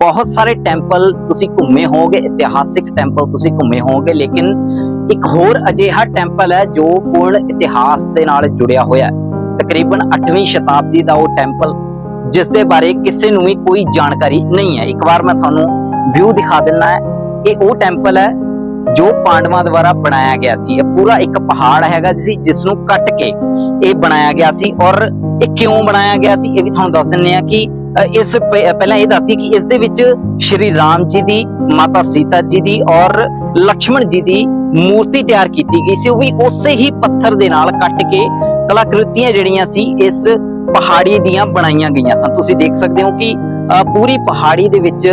ਬਹੁਤ ਸਾਰੇ ਟੈਂਪਲ ਤੁਸੀਂ ਘੁੰਮੇ ਹੋਗੇ ਇਤਿਹਾਸਿਕ ਟੈਂਪਲ ਤੁਸੀਂ ਘੁੰਮੇ ਹੋਗੇ ਲੇਕਿਨ ਇੱਕ ਹੋਰ ਅਜਿਹਾ ਟੈਂਪਲ ਹੈ ਜੋ ਪੂਰਨ ਇਤਿਹਾਸ ਦੇ ਨਾਲ ਜੁੜਿਆ ਹੋਇਆ ਹੈ। ਤਕਰੀਬਨ 8ਵੀਂ ਸ਼ਤਾਬਦੀ ਦਾ ਉਹ ਟੈਂਪਲ ਜਿਸ ਦੇ ਬਾਰੇ ਕਿਸੇ ਨੂੰ ਵੀ ਕੋਈ ਜਾਣਕਾਰੀ ਨਹੀਂ ਹੈ। ਇੱਕ ਵਾਰ ਮੈਂ ਤੁਹਾਨੂੰ ਵਿਊ ਦਿਖਾ ਦਿੰਦਾ ਹੈ। ਇਹ ਉਹ ਟੈਂਪਲ ਹੈ ਜੋ ਪਾਂਡਵਾਂ ਦੁਆਰਾ ਬਣਾਇਆ ਗਿਆ ਸੀ। ਇਹ ਪੂਰਾ ਇੱਕ ਪਹਾੜ ਹੈਗਾ ਸੀ ਜਿਸ ਨੂੰ ਕੱਟ ਕੇ ਇਹ ਬਣਾਇਆ ਗਿਆ ਸੀ ਔਰ ਇਹ ਕਿਉਂ ਬਣਾਇਆ ਗਿਆ ਸੀ, ਇਹ ਵੀ ਤੁਹਾਨੂੰ ਦੱਸ ਦਿੰਨੇ ਆ ਕਿ ਇਸ ਪਹਿਲਾਂ ਇਹ ਦੱਸਦੀ ਕਿ ਇਸ ਦੇ ਵਿੱਚ ਸ਼੍ਰੀ ਰਾਮ ਜੀ ਦੀ, ਮਾਤਾ ਸੀਤਾ ਜੀ ਦੀ ਔਰ ਲక్ష్మణ ਜੀ ਦੀ ਮੂਰਤੀ ਤਿਆਰ ਕੀਤੀ ਗਈ ਸੀ। ਉਹ ਵੀ ਉਸੇ ਹੀ ਪੱਥਰ ਦੇ ਨਾਲ ਕੱਟ ਕੇ ਕਲਾਕ੍ਰਿਤੀਆਂ ਜਿਹੜੀਆਂ ਸੀ, ਇਸ ਪਹਾੜੀ ਦੀਆਂ ਬਣਾਈਆਂ ਗਈਆਂ ਸਨ। ਤੁਸੀਂ ਦੇਖ ਸਕਦੇ ਹੋ ਕਿ ਪੂਰੀ ਪਹਾੜੀ ਦੇ ਵਿੱਚ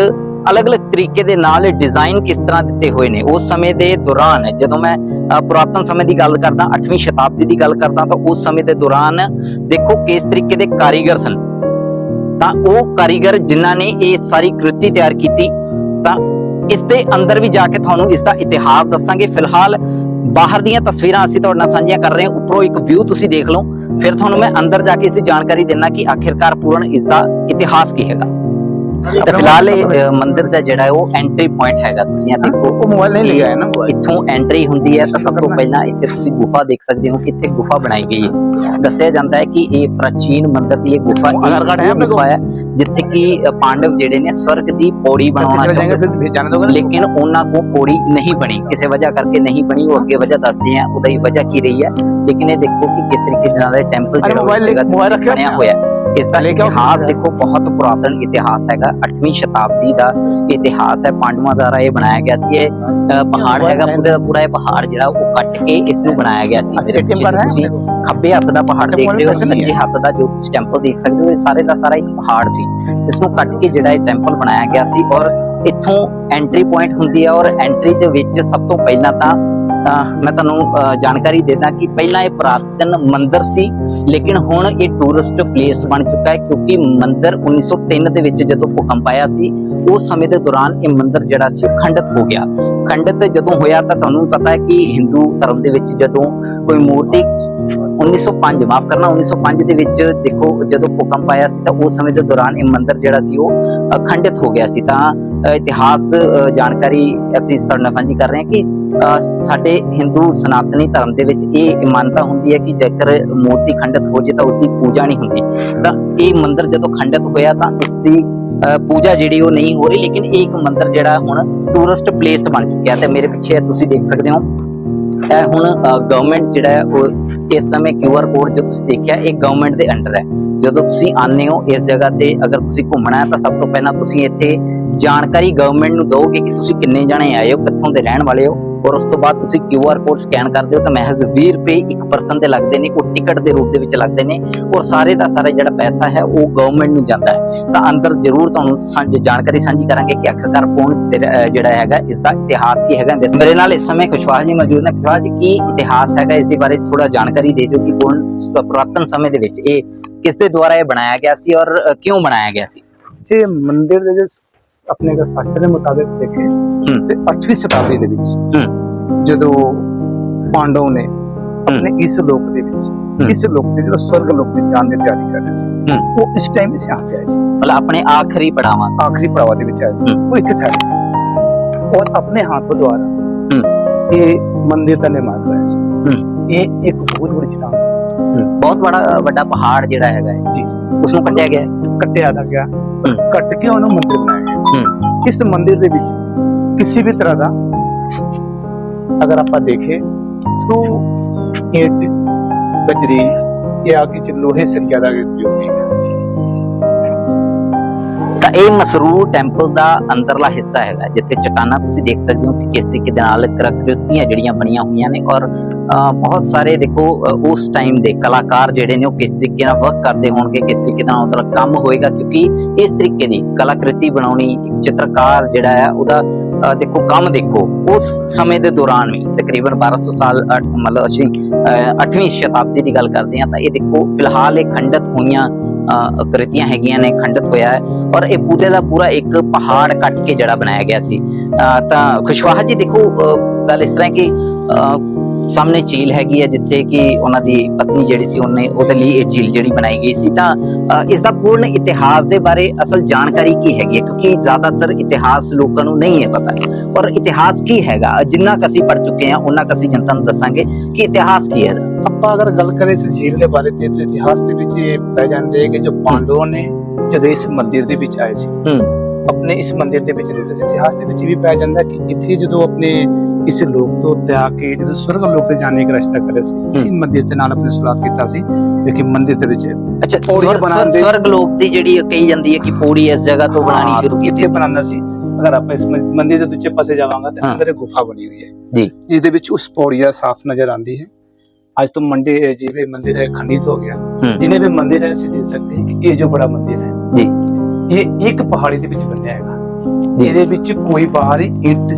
ਅਲੱਗ-ਅਲੱਗ ਤਰੀਕੇ ਦੇ ਨਾਲ ਡਿਜ਼ਾਈਨ ਕਿਸ ਤਰ੍ਹਾਂ ਦਿੱਤੇ ਹੋਏ ਨੇ। ਉਸ ਸਮੇਂ ਦੇ ਦੌਰਾਨ, ਜਦੋਂ ਮੈਂ ਪੁਰਾਤਨ ਸਮੇਂ ਦੀ ਗੱਲ ਕਰਦਾ 8ਵੀਂ ਸ਼ਤਾਬਦੀ ਦੀ ਗੱਲ ਕਰਦਾ, ਤਾਂ ਉਸ ਸਮੇਂ ਦੇ ਦੌਰਾਨ ਦੇਖੋ ਕਿਸ ਤਰੀਕੇ ਦੇ ਕਾਰੀਗਰ ਸਨ। ਤਾਂ ਉਹ ਕਾਰੀਗਰ ਜਿਨ੍ਹਾਂ ਨੇ ਇਹ ਸਾਰੀ ਕ੍ਰਿਤੀ ਤਿਆਰ ਕੀਤੀ, ਤਾਂ ਇਸ ਦੇ ਅੰਦਰ ਵੀ ਜਾ ਕੇ ਤੁਹਾਨੂੰ ਇਸ ਦਾ ਇਤਿਹਾਸ ਦੱਸਾਂਗੇ। ਫਿਲਹਾਲ ਬਾਹਰ ਦੀਆਂ ਤਸਵੀਰਾਂ ਅਸੀਂ ਤੁਹਾਡੇ ਨਾਲ ਸਾਂਝੀਆਂ ਕਰ ਰਹੇ ਹਾਂ। ਉੱਪਰੋਂ ਇੱਕ ਵਿਊ ਤੁਸੀਂ ਦੇਖ ਲਓ। ਫਿਰ ਤੁਹਾਨੂੰ ਮੈਂ ਅੰਦਰ ਜਾ ਕੇ ਇਸ ਦੀ ਜਾਣਕਾਰੀ ਦੇਣਾ ਕਿ ਆਖਿਰਕਾਰ ਪੂਰਨ ਇਸ ਦਾ ਇਤਿਹਾਸ ਕੀ ਹੈਗਾ। ਤੇ ਫਿਲਹਾਲ ਇਹ ਮੰਦਿਰ ਦਾ ਜਿਹੜਾ ਉਹ ਐਂਟਰੀ ਪੁਆਇੰਟ ਹੈਗਾ ਤੁਸੀਂ ਇਹ ਦੇਖੋ। ਉਹ ਮੋਬਾਈਲ ਨਹੀਂ ਲਿਆ ਹੈ ਨਾ ਇੱਥੋਂ ਐਂਟਰੀ ਹੁੰਦੀ ਹੈ ਤਾਂ ਸਭ ਤੋਂ ਪਹਿਲਾਂ ਇੱਥੇ ਤੁਸੀਂ ਗੁਫਾ ਦੇਖ ਸਕਦੇ ਹੋ ਇੱਥੇ ਗੁਫਾ ਬਣਾਈ ਗਈ ਹੈ। ਦੱਸਿਆ ਜਾਂਦਾ ਹੈ ਕਿ ਇਹ ਪ੍ਰਾਚੀਨ ਮੰਦਿਰ ਦੀ ਇਹ ਗੁਫਾ ਹੈ ਗੁਫਾ ਹੈ ਜਿੱਥੇ ਕਿ ਪਾਂਡਵ ਜਿਹੜੇ ਨੇ ਸਵਰਗ ਦੀ ਪੌੜੀ ਬਣਾਉਣਾ ਚਾਹੁੰਦੇ ਲੇਕਿਨ ਉਹਨਾਂ ਕੋ ਪੌੜੀ ਨਹੀਂ ਬਣੀ। ਕਿਸੇ ਵਜ੍ਹਾ ਕਰਕੇ ਨਹੀਂ ਬਣੀ ਉਹ ਅੱਗੇ ਵਜ੍ਹਾ ਦੱਸਦੇ ਆ ਉਹਦਾ ਹੀ ਵਜ੍ਹਾ ਕੀ ਰਹੀ ਹੈ। ਲੇਕਿਨ ਇਹ ਦੇਖੋ ਕਿ ਕਿਸ ਤਰੀਕੇ ਨਾਲ ਇਹ ਟੈਂਪਲ ਜਿਹੜਾ ਹੋਇਆ ਇਸ ਦਾ ਇਤਿਹਾਸ ਦੇਖੋ ਬਹੁਤ ਪੁਰਾਤਨ ਇਤਿਹਾਸ ਹੈਗਾ। 8ਵੀਂ ਸ਼ਤਾਬਦੀ ਦਾ ਇਤਿਹਾਸ ਹੈ ਪਾਂਡਵਾਂ ਦੁਆਰਾ ਇਹ ਬਣਾਇਆ ਗਿਆ ਸੀ। ਇਹ ਪਹਾੜ ਹੈਗਾ ਪੂਰੇ ਦਾ ਪੂਰਾ ਇਹ ਪਹਾੜ ਜਿਹੜਾ ਉਹ ਕੱਟ ਕੇ ਇਸ ਨੂੰ ਬਣਾਇਆ ਗਿਆ ਸੀ। ਤੁਸੀਂ ਖੱਬੇ ਹੱਥ ਦਾ ਪਹਾੜ ਦੇਖ ਰਹੇ ਹੋ ਸੱਜੇ ਹੱਥ ਦਾ ਜੋ ਤੁਸੀਂ ਟੈਂਪਲ ਦੇਖ ਸਕਦੇ ਹੋ ਇਹ ਸਾਰੇ ਦਾ ਸਾਰਾ ਇੱਕ ਪਹਾੜ ਸੀ। ਇਸ ਨੂੰ ਕੱਟ ਕੇ ਜਿਹੜਾ ਇਹ ਟੈਂਪਲ ਬਣਾਇਆ ਗਿਆ ਸੀ ਔਰ ਇੱਥੋਂ ਐਂਟਰੀ ਪੁਆਇੰਟ ਹੁੰਦੀ ਹੈ ਔਰ ਐਂਟਰੀ ਦੇ ਵਿੱਚ ਸਭ ਤੋਂ ਪਹਿਲਾਂ ਤਾਂ ਮੈਂ ਤੁਹਾਨੂੰ ਜਾਣਕਾਰੀ ਦੇਦਾ ਕਿ ਪਹਿਲਾਂ ਇਹ ਪ੍ਰਾਤਨ ਮੰਦਿਰ ਸੀ ਲੇਕਿਨ ਹੁਣ ਇਹ ਟੂਰਿਸਟ ਪਲੇਸ ਬਣ ਚੁੱਕਾ ਹੈ ਕਿਉਂਕਿ ਮੰਦਿਰ 1903 ਦੇ ਵਿੱਚ ਜਦੋਂ ਭੂਕੰਪ ਆਇਆ ਸੀ ਉਸ ਸਮੇਂ ਦੇ ਦੌਰਾਨ ਇਹ ਮੰਦਿਰ ਜਿਹੜਾ ਸੀ ਉਹ ਖੰਡਿਤ ਹੋ ਗਿਆ। ਖੰਡਿਤ ਜਦੋਂ ਹੋਇਆ ਤਾਂ ਤੁਹਾਨੂੰ ਪਤਾ ਹੈ ਕਿ ਹਿੰਦੂ ਧਰਮ ਦੇ ਵਿੱਚ ਜਦੋਂ ਕੋਈ ਮੂਰਤੀ 1905 ਮਾਫ ਕਰਨਾ 1905 ਦੇ ਵਿੱਚ ਦੇਖੋ ਜਦੋਂ ਭੂਕੰਪ ਆਇਆ ਸੀ ਤਾਂ ਉਸ ਸਮੇਂ ਦੇ ਦੌਰਾਨ ਇਹ ਮੰਦਿਰ ਜਿਹੜਾ ਸੀ ਉਹ ਅ, ਖੰਡਿਤ ਹੋ ਗਿਆ ਸੀ। ਤਾਂ ਇਤਿਹਾਸ ਜਾਣਕਾਰੀ ਅਸੀਂ ਇਸ ਤਰ੍ਹਾਂ ਨਾਲ ਸਾਂਝੀ ਕਰ ਰਹੇ ਹਾਂ ਕਿ ਸਾਡੇ ਹਿੰਦੂ ਸਨਾਤਨੀ ਧਰਮ ਦੇ ਵਿੱਚ ਇਹ ਮਾਨਤਾ ਹੁੰਦੀ ਹੈ ਕਿ ਜੇਕਰ ਮੂਰਤੀ ਖੰਡਿਤ ਹੋ ਜੇ ਤਾਂ ਉਸ ਦੀ ਪੂਜਾ ਨਹੀਂ ਹੁੰਦੀ। ਤਾਂ ਇਹ ਮੰਦਿਰ ਜਦੋਂ ਖੰਡਿਤ ਹੋਇਆ ਤਾਂ ਉਸ ਦੀ ਪੂਜਾ ਜਿਹੜੀ ਉਹ ਨਹੀਂ ਹੋ ਰਹੀ, ਲੇਕਿਨ ਇਹ ਇੱਕ ਮੰਦਿਰ ਜਿਹੜਾ ਹੁਣ ਟੂਰਿਸਟ ਪਲੇਸ ਬਣ ਚੁੱਕਿਆ ਤੇ ਮੇਰੇ ਪਿੱਛੇ ਤੁਸੀਂ ਦੇਖ ਸਕਦੇ ਹੋ। ਇਹ ਹੁਣ ਗਵਰਨਮੈਂਟ ਜਿਹੜਾ ਉਹ ਇਸ ਸਮੇਂ QR ਕੋਡ ਜੋ ਤੁਸੀਂ ਦੇਖਿਆ, ਇਹ ਗਵਰਨਮੈਂਟ ਦੇ ਅੰਡਰ ਹੈ। ਜਦੋਂ ਤੁਸੀਂ ਆਨੇ ਹੋ ਇਸ ਜਗ੍ਹਾ ਤੇ, ਅਗਰ ਤੁਸੀਂ ਘੁੰਮਣਾ ਹੈ ਤਾਂ ਸਭ ਤੋਂ ਪਹਿਲਾਂ ਤੁਸੀਂ ਇੱਥੇ ਜਾਣਕਾਰੀ ਗਵਰਨਮੈਂਟ ਨੂੰ ਦਿਓਗੇ ਕਿ ਤੁਸੀਂ ਕਿੰਨੇ ਜਣੇ ਆਏ ਹੋ, ਕਿੱਥੋਂ ਦੇ ਰਹਿਣ ਵਾਲੇ ਹੋ। ਔਰ ਉਸ ਤੋਂ ਬਾਅਦ ਤੁਸੀਂ ਕਿਊ ਕੋਡ ਸਕੈਨ ਕਰਦੇ ਹੋ ਤਾਂ ਮਹਿਜ਼ 20 ਰੁਪਏ ਇੱਕ ਪਰਸਨ ਦੇ ਲੱਗਦੇ ਨੇ, ਉਹ ਟਿਕਟ ਦੇ ਰੂਪ ਦੇ ਵਿੱਚ ਲੱਗਦੇ ਨੇ ਔਰ ਸਾਰੇ ਦਾ ਸਾਰਾ ਜਿਹੜਾ ਪੈਸਾ ਹੈ, ਉਹ ਗਵਰਨਮੈਂਟ ਨੂੰ ਜਾਂਦਾ ਹੈ। ਤਾਂ ਅੰਦਰ ਜ਼ਰੂਰ ਤੁਹਾਨੂੰ ਜਾਣਕਾਰੀ ਸਾਂਝੀ ਕਰਾਂਗੇ ਕਿ ਆਖਰਕਾਰ ਫੋਨ ਜਿਹੜਾ ਹੈਗਾ, ਇਸ ਦਾ ਇਤਿਹਾਸ ਕੀ ਹੈਗਾ। ਮੇਰੇ ਨਾਲ ਇਸ ਸਮੇਂ ਖੁਸ਼ਵਾਹ ਜੀ ਮੌਜੂਦ ਨੇ। ਖੁਸ਼ਵਾਹ ਜੀ, ਕੀ ਇਤਿਹਾਸ ਹੈਗਾ? ਇਸ ਦੇ ਬਾਰੇ ਥੋੜਾ ਜਾਣਕਾਰੀ ਦੇ ਦਿਓ ਕਿ ਫੋਨ ਪ੍ਰਾਤਨ ਸਮੇਂ ਦੇ ਵਿੱਚ ਇਹ ਕਿਸ ਦੇ ਦੁਆਰਾ ਇਹ ਬਣਾਇਆ ਗਿਆ ਸੀ ਔਰ ਕਿਉਂ ਬਣਾਇਆ ਗਿਆ ਸੀ? ਜੀ, ਮੰਦਿਰ ਦੇ ਜੋ ਆਪਣੇ ਦਾ ਸ਼ਾਸਤਰ ਦੇ ਦੇਖੇ ਤੇ 8ਵੀਂ ਸ਼ਤਾਬਦੀ ਦੇ ਵਿੱਚ ਜਦੋਂ ਪਾਂਡਵ ਨੇ ਆਪਣੇ ਇਸ ਲੋਕ ਦੇ ਵਿੱਚ ਇਸ ਲੋਕ ਦੇ ਜਿਹੜਾ ਸਵਰਗ ਲੋਕ ਵਿੱਚ ਜਾਣ ਦੀ ਤਿਆਰੀ ਕਰ ਰਹੇ ਸੀ ਉਹ ਇਸ ਟਾਈਮ ਇਸ ਆ ਗਿਆ ਸੀ। ਮਤਲਬ ਆਪਣੇ ਆਖਰੀ ਪੜਾਵਾਂ ਆਖਰੀ ਪੜਾਵਾਂ ਦੇ ਵਿੱਚ ਆਇਆ ਸੀ। ਉਹ ਇੱਥੇ ਠਹਿਰੇ ਸੀ। ਔਰ ਆਪਣੇ ਹੱਥੋਂ ਦੁਆਰਾ ਇਹ ਮੰਦਿਰ ਦਾ ਨਿਰਮਾਣ ਹੋਇਆ ਸੀ। ਇਹ ਇੱਕ ਬਹੁਤ ਵੱਡੀ ਚਟਾਨ ਸੀ। ਬਹੁਤ ਬੜਾ ਵੱਡਾ ਪਹਾੜ ਜਿਹੜਾ ਹੈਗਾ ਜੀ। ਉਸ ਨੂੰ ਕੱਟਿਆ ਗਿਆ ਕੱਟਿਆ ਗਿਆ। ਕੱਟ ਕੇ ਉਹਨੂੰ ਮੰਦਿਰ ਬਣਾਇਆ ਇਸ ਮੰਦਿਰ ਦੇ ਵਿੱਚ ਕਿਸੇ ਵੀ ਤਰ੍ਹਾਂ ਦਾ ਅਗਰ ਆਪਾਂ ਦੇਖੇ तो ईंट बजरी या किसी लोहे सरिया का उपयोग नहीं है ਤਾਂ ਇਹ ਮਸਰੂਰ ਟੈਂਪਲ ਦਾ ਅੰਦਰਲਾ ਹਿੱਸਾ ਹੈਗਾ ਜਿੱਥੇ ਚਟਾਨਾਂ ਤੁਸੀਂ ਦੇਖ ਸਕਦੇ ਹੋ ਕਿ ਕਿਸ ਤਰੀਕੇ ਦੇ ਨਾਲ ਕ੍ਰਿਤੀਆਂ ਜਿਹੜੀਆਂ ਬਣੀਆਂ ਹੋਈਆਂ ਨੇ ਔਰ ਅ, ਬਹੁਤ ਸਾਰੇ ਦੇਖੋ ਅ, ਉਸ ਟਾਈਮ ਦੇ ਕਲਾਕਾਰ ਜਿਹੜੇ ਨੇ ਉਹ ਕਿਸ ਤਰੀਕੇ ਨਾਲ ਵਰਕ ਕਰਦੇ ਹੋਣਗੇ ਕਿਸ ਤਰੀਕੇ ਨਾਲ ਉਹਦਾ ਕੰਮ ਹੋਏਗਾ ਕਿਉਂਕਿ ਇਸ ਤਰੀਕੇ ਦੀ ਕਲਾਕ੍ਰਿਤੀ ਬਣਾਉਣੀ ਇੱਕ ਚਿੱਤਰਕਾਰ ਜਿਹੜਾ ਹੈ ਉਹਦਾ ਅ, ਦੇਖੋ ਕੰਮ ਦੇਖੋ ਉਸ ਸਮੇਂ ਦੇ ਦੌਰਾਨ ਵੀ ਤਕਰੀਬਨ 1200 ਸਾਲ ਮਤਲਬ ਅਸੀਂ 8ਵੀਂ ਸ਼ਤਾਬਦੀ ਦੀ ਗੱਲ ਕਰਦੇ ਹਾਂ ਤਾਂ ਇਹ ਦੇਖੋ ਫਿਲਹਾਲ ਇਹ ਖੰਡਤ ਹੋਈਆਂ ਅ, ਕ੍ਰਿਤੀਆਂ ਹੈਗੀਆਂ ਨੇ ਖੰਡਿਤ ਹੋਇਆ ਹੈ ਔਰ ਇਹ ਪੂਰੇ ਦਾ ਪੂਰਾ ਇੱਕ ਪਹਾੜ ਕੱਟ ਕੇ ਜਿਹੜਾ ਬਣਾਇਆ ਗਿਆ ਸੀ। ਅਹ ਤਾਂ ਖੁਸ਼ਵਾਹਾ ਜੀ ਦੇਖੋ ਗੱਲ ਇਸ ਤਰ੍ਹਾਂ ਕਿ ਅਹ ਸਾਹਮਣੇ ਝੀਲ ਹੈਗੀ ਹੈ ਜਿੱਥੇ ਕਿ ਉਹਨਾਂ ਦੀ ਪਤਨੀ ਜਿਹੜੀ ਸੀ ਉਹਨੇ ਉਹਦੇ ਲਈ ਇਹ ਝੀਲ ਜਿਹੜੀ ਬਣਾਈ ਗਈ ਸੀ। ਤਾਂ ਇਸ ਦਾ ਪੂਰਨ ਇਤਿਹਾਸ ਦੇ ਬਾਰੇ ਅਸਲ ਜਾਣਕਾਰੀ ਕੀ ਹੈਗੀ ਹੈ? ਕਿਉਂਕਿ ਜ਼ਿਆਦਾਤਰ ਇਤਿਹਾਸ ਲੋਕਾਂ ਨੂੰ ਨਹੀਂ ਹੈ ਪਤਾ। ਔਰ ਇਤਿਹਾਸ ਕੀ ਹੈਗਾ? ਜਿੰਨਾ ਕੁ ਅਸੀਂ ਪੜ ਚੁੱਕੇ ਹਾਂ ਉਹਨਾਂ ਕੁ ਅਸੀਂ ਜਨਤਾ ਨੂੰ ਦੱਸਾਂਗੇ ਕਿ ਇਤਿਹਾਸ ਕੀ ਹੈ ਆਪਾਂ ਅਗਰ ਗੱਲ ਕਰੇ ਇਸ ਝੀਲ ਦੇ ਬਾਰੇ ਤੇ ਇਤਿਹਾਸ ਦੇ ਵਿੱਚ ਇਹ ਪੈ ਜਾਂਦੇ ਕਿ ਜੋ ਪਾਂਡਵੋਂ ਨੇ ਜਦੋਂ ਇਸ ਮੰਦਿਰ ਦੇ ਵਿੱਚ ਆਏ ਸੀ ਹੂੰ। ਆਪਣੇ ਇਸ ਮੰਦਿਰ ਦੇ ਵਿੱਚ ਇਤਿਹਾਸ ਦੇ ਵਿੱਚ ਵੀ ਪੈ ਜਾਂਦਾ ਕਿ ਇੱਥੇ ਜਦੋਂ ਆਪਣੇ ਇਸ ਲੋਕ ਤੋਂ ਤਿਆਗ ਕੇ ਜਦੋਂ ਸਵਰਗ ਲੋਕ ਤੇ ਜਾਣੇ ਦਾ ਰਸਤਾ ਕਰੇ ਸੀ ਇਸੇ ਮੰਦਿਰ ਦੇ ਨਾਲ ਆਪਣੇ ਸੁਲਾਤ ਕੀਤਾ ਸੀ ਲੇਕਿਨ ਮੰਦਿਰ ਦੇ ਵਿੱਚ ਅੱਛਾ ਸਵਰਗ ਲੋਕ ਦੀ ਜਿਹੜੀ ਕਹੀ ਜਾਂਦੀ ਹੈ ਕਿ ਪੌੜੀ ਇਸ ਜਗ੍ਹਾ ਤੋਂ ਬਣਾਣੀ ਸ਼ੁਰੂ ਕੀਤੀ ਇੱਥੇ ਬਣਾਉਣਾ ਸੀ। ਅਗਰ ਆਪਾਂ ਇਸ ਮੰਦਿਰ ਦੇ ਦੂਜੇ ਪਾਸੇ ਜਾਵਾਂਗਾ ਤਾਂ ਅੰਦਰ ਗੁਫਾ ਬਣੀ ਹੋਈ ਹੈ। ਜੀ। ਜਿਸ ਦੇ ਵਿੱਚ ਉਸ ਪੌੜੀ ਸਾਫ਼ ਨਜ਼ਰ ਆਉਂਦੀ ਹੈ। ਅੱਜ ਤੋਂ ਮੰਡੇ ਜਿਵੇਂ ਮੰਦਿਰ ਹੈ ਖੰਡਿਤ ਹੋ ਗਿਆ। ਜਿਨੇ ਵੀ ਮੰਦਿਰ ਹੈ ਸਿੱਧ ਸਕਦੇ ਕਿ ਇਹ ਜੋ ਬੜਾ ਮੰਦਿਰ ਹੈ ਜੀ। ਇਹ ਇੱਕ ਪਹਾੜੀ ਦੇ ਵਿੱਚ ਬਣਿਆ ਹੈਗਾ। ਇਹਦੇ ਵਿੱਚ ਕੋਈ ਬਾਹਰ ਇੱਟ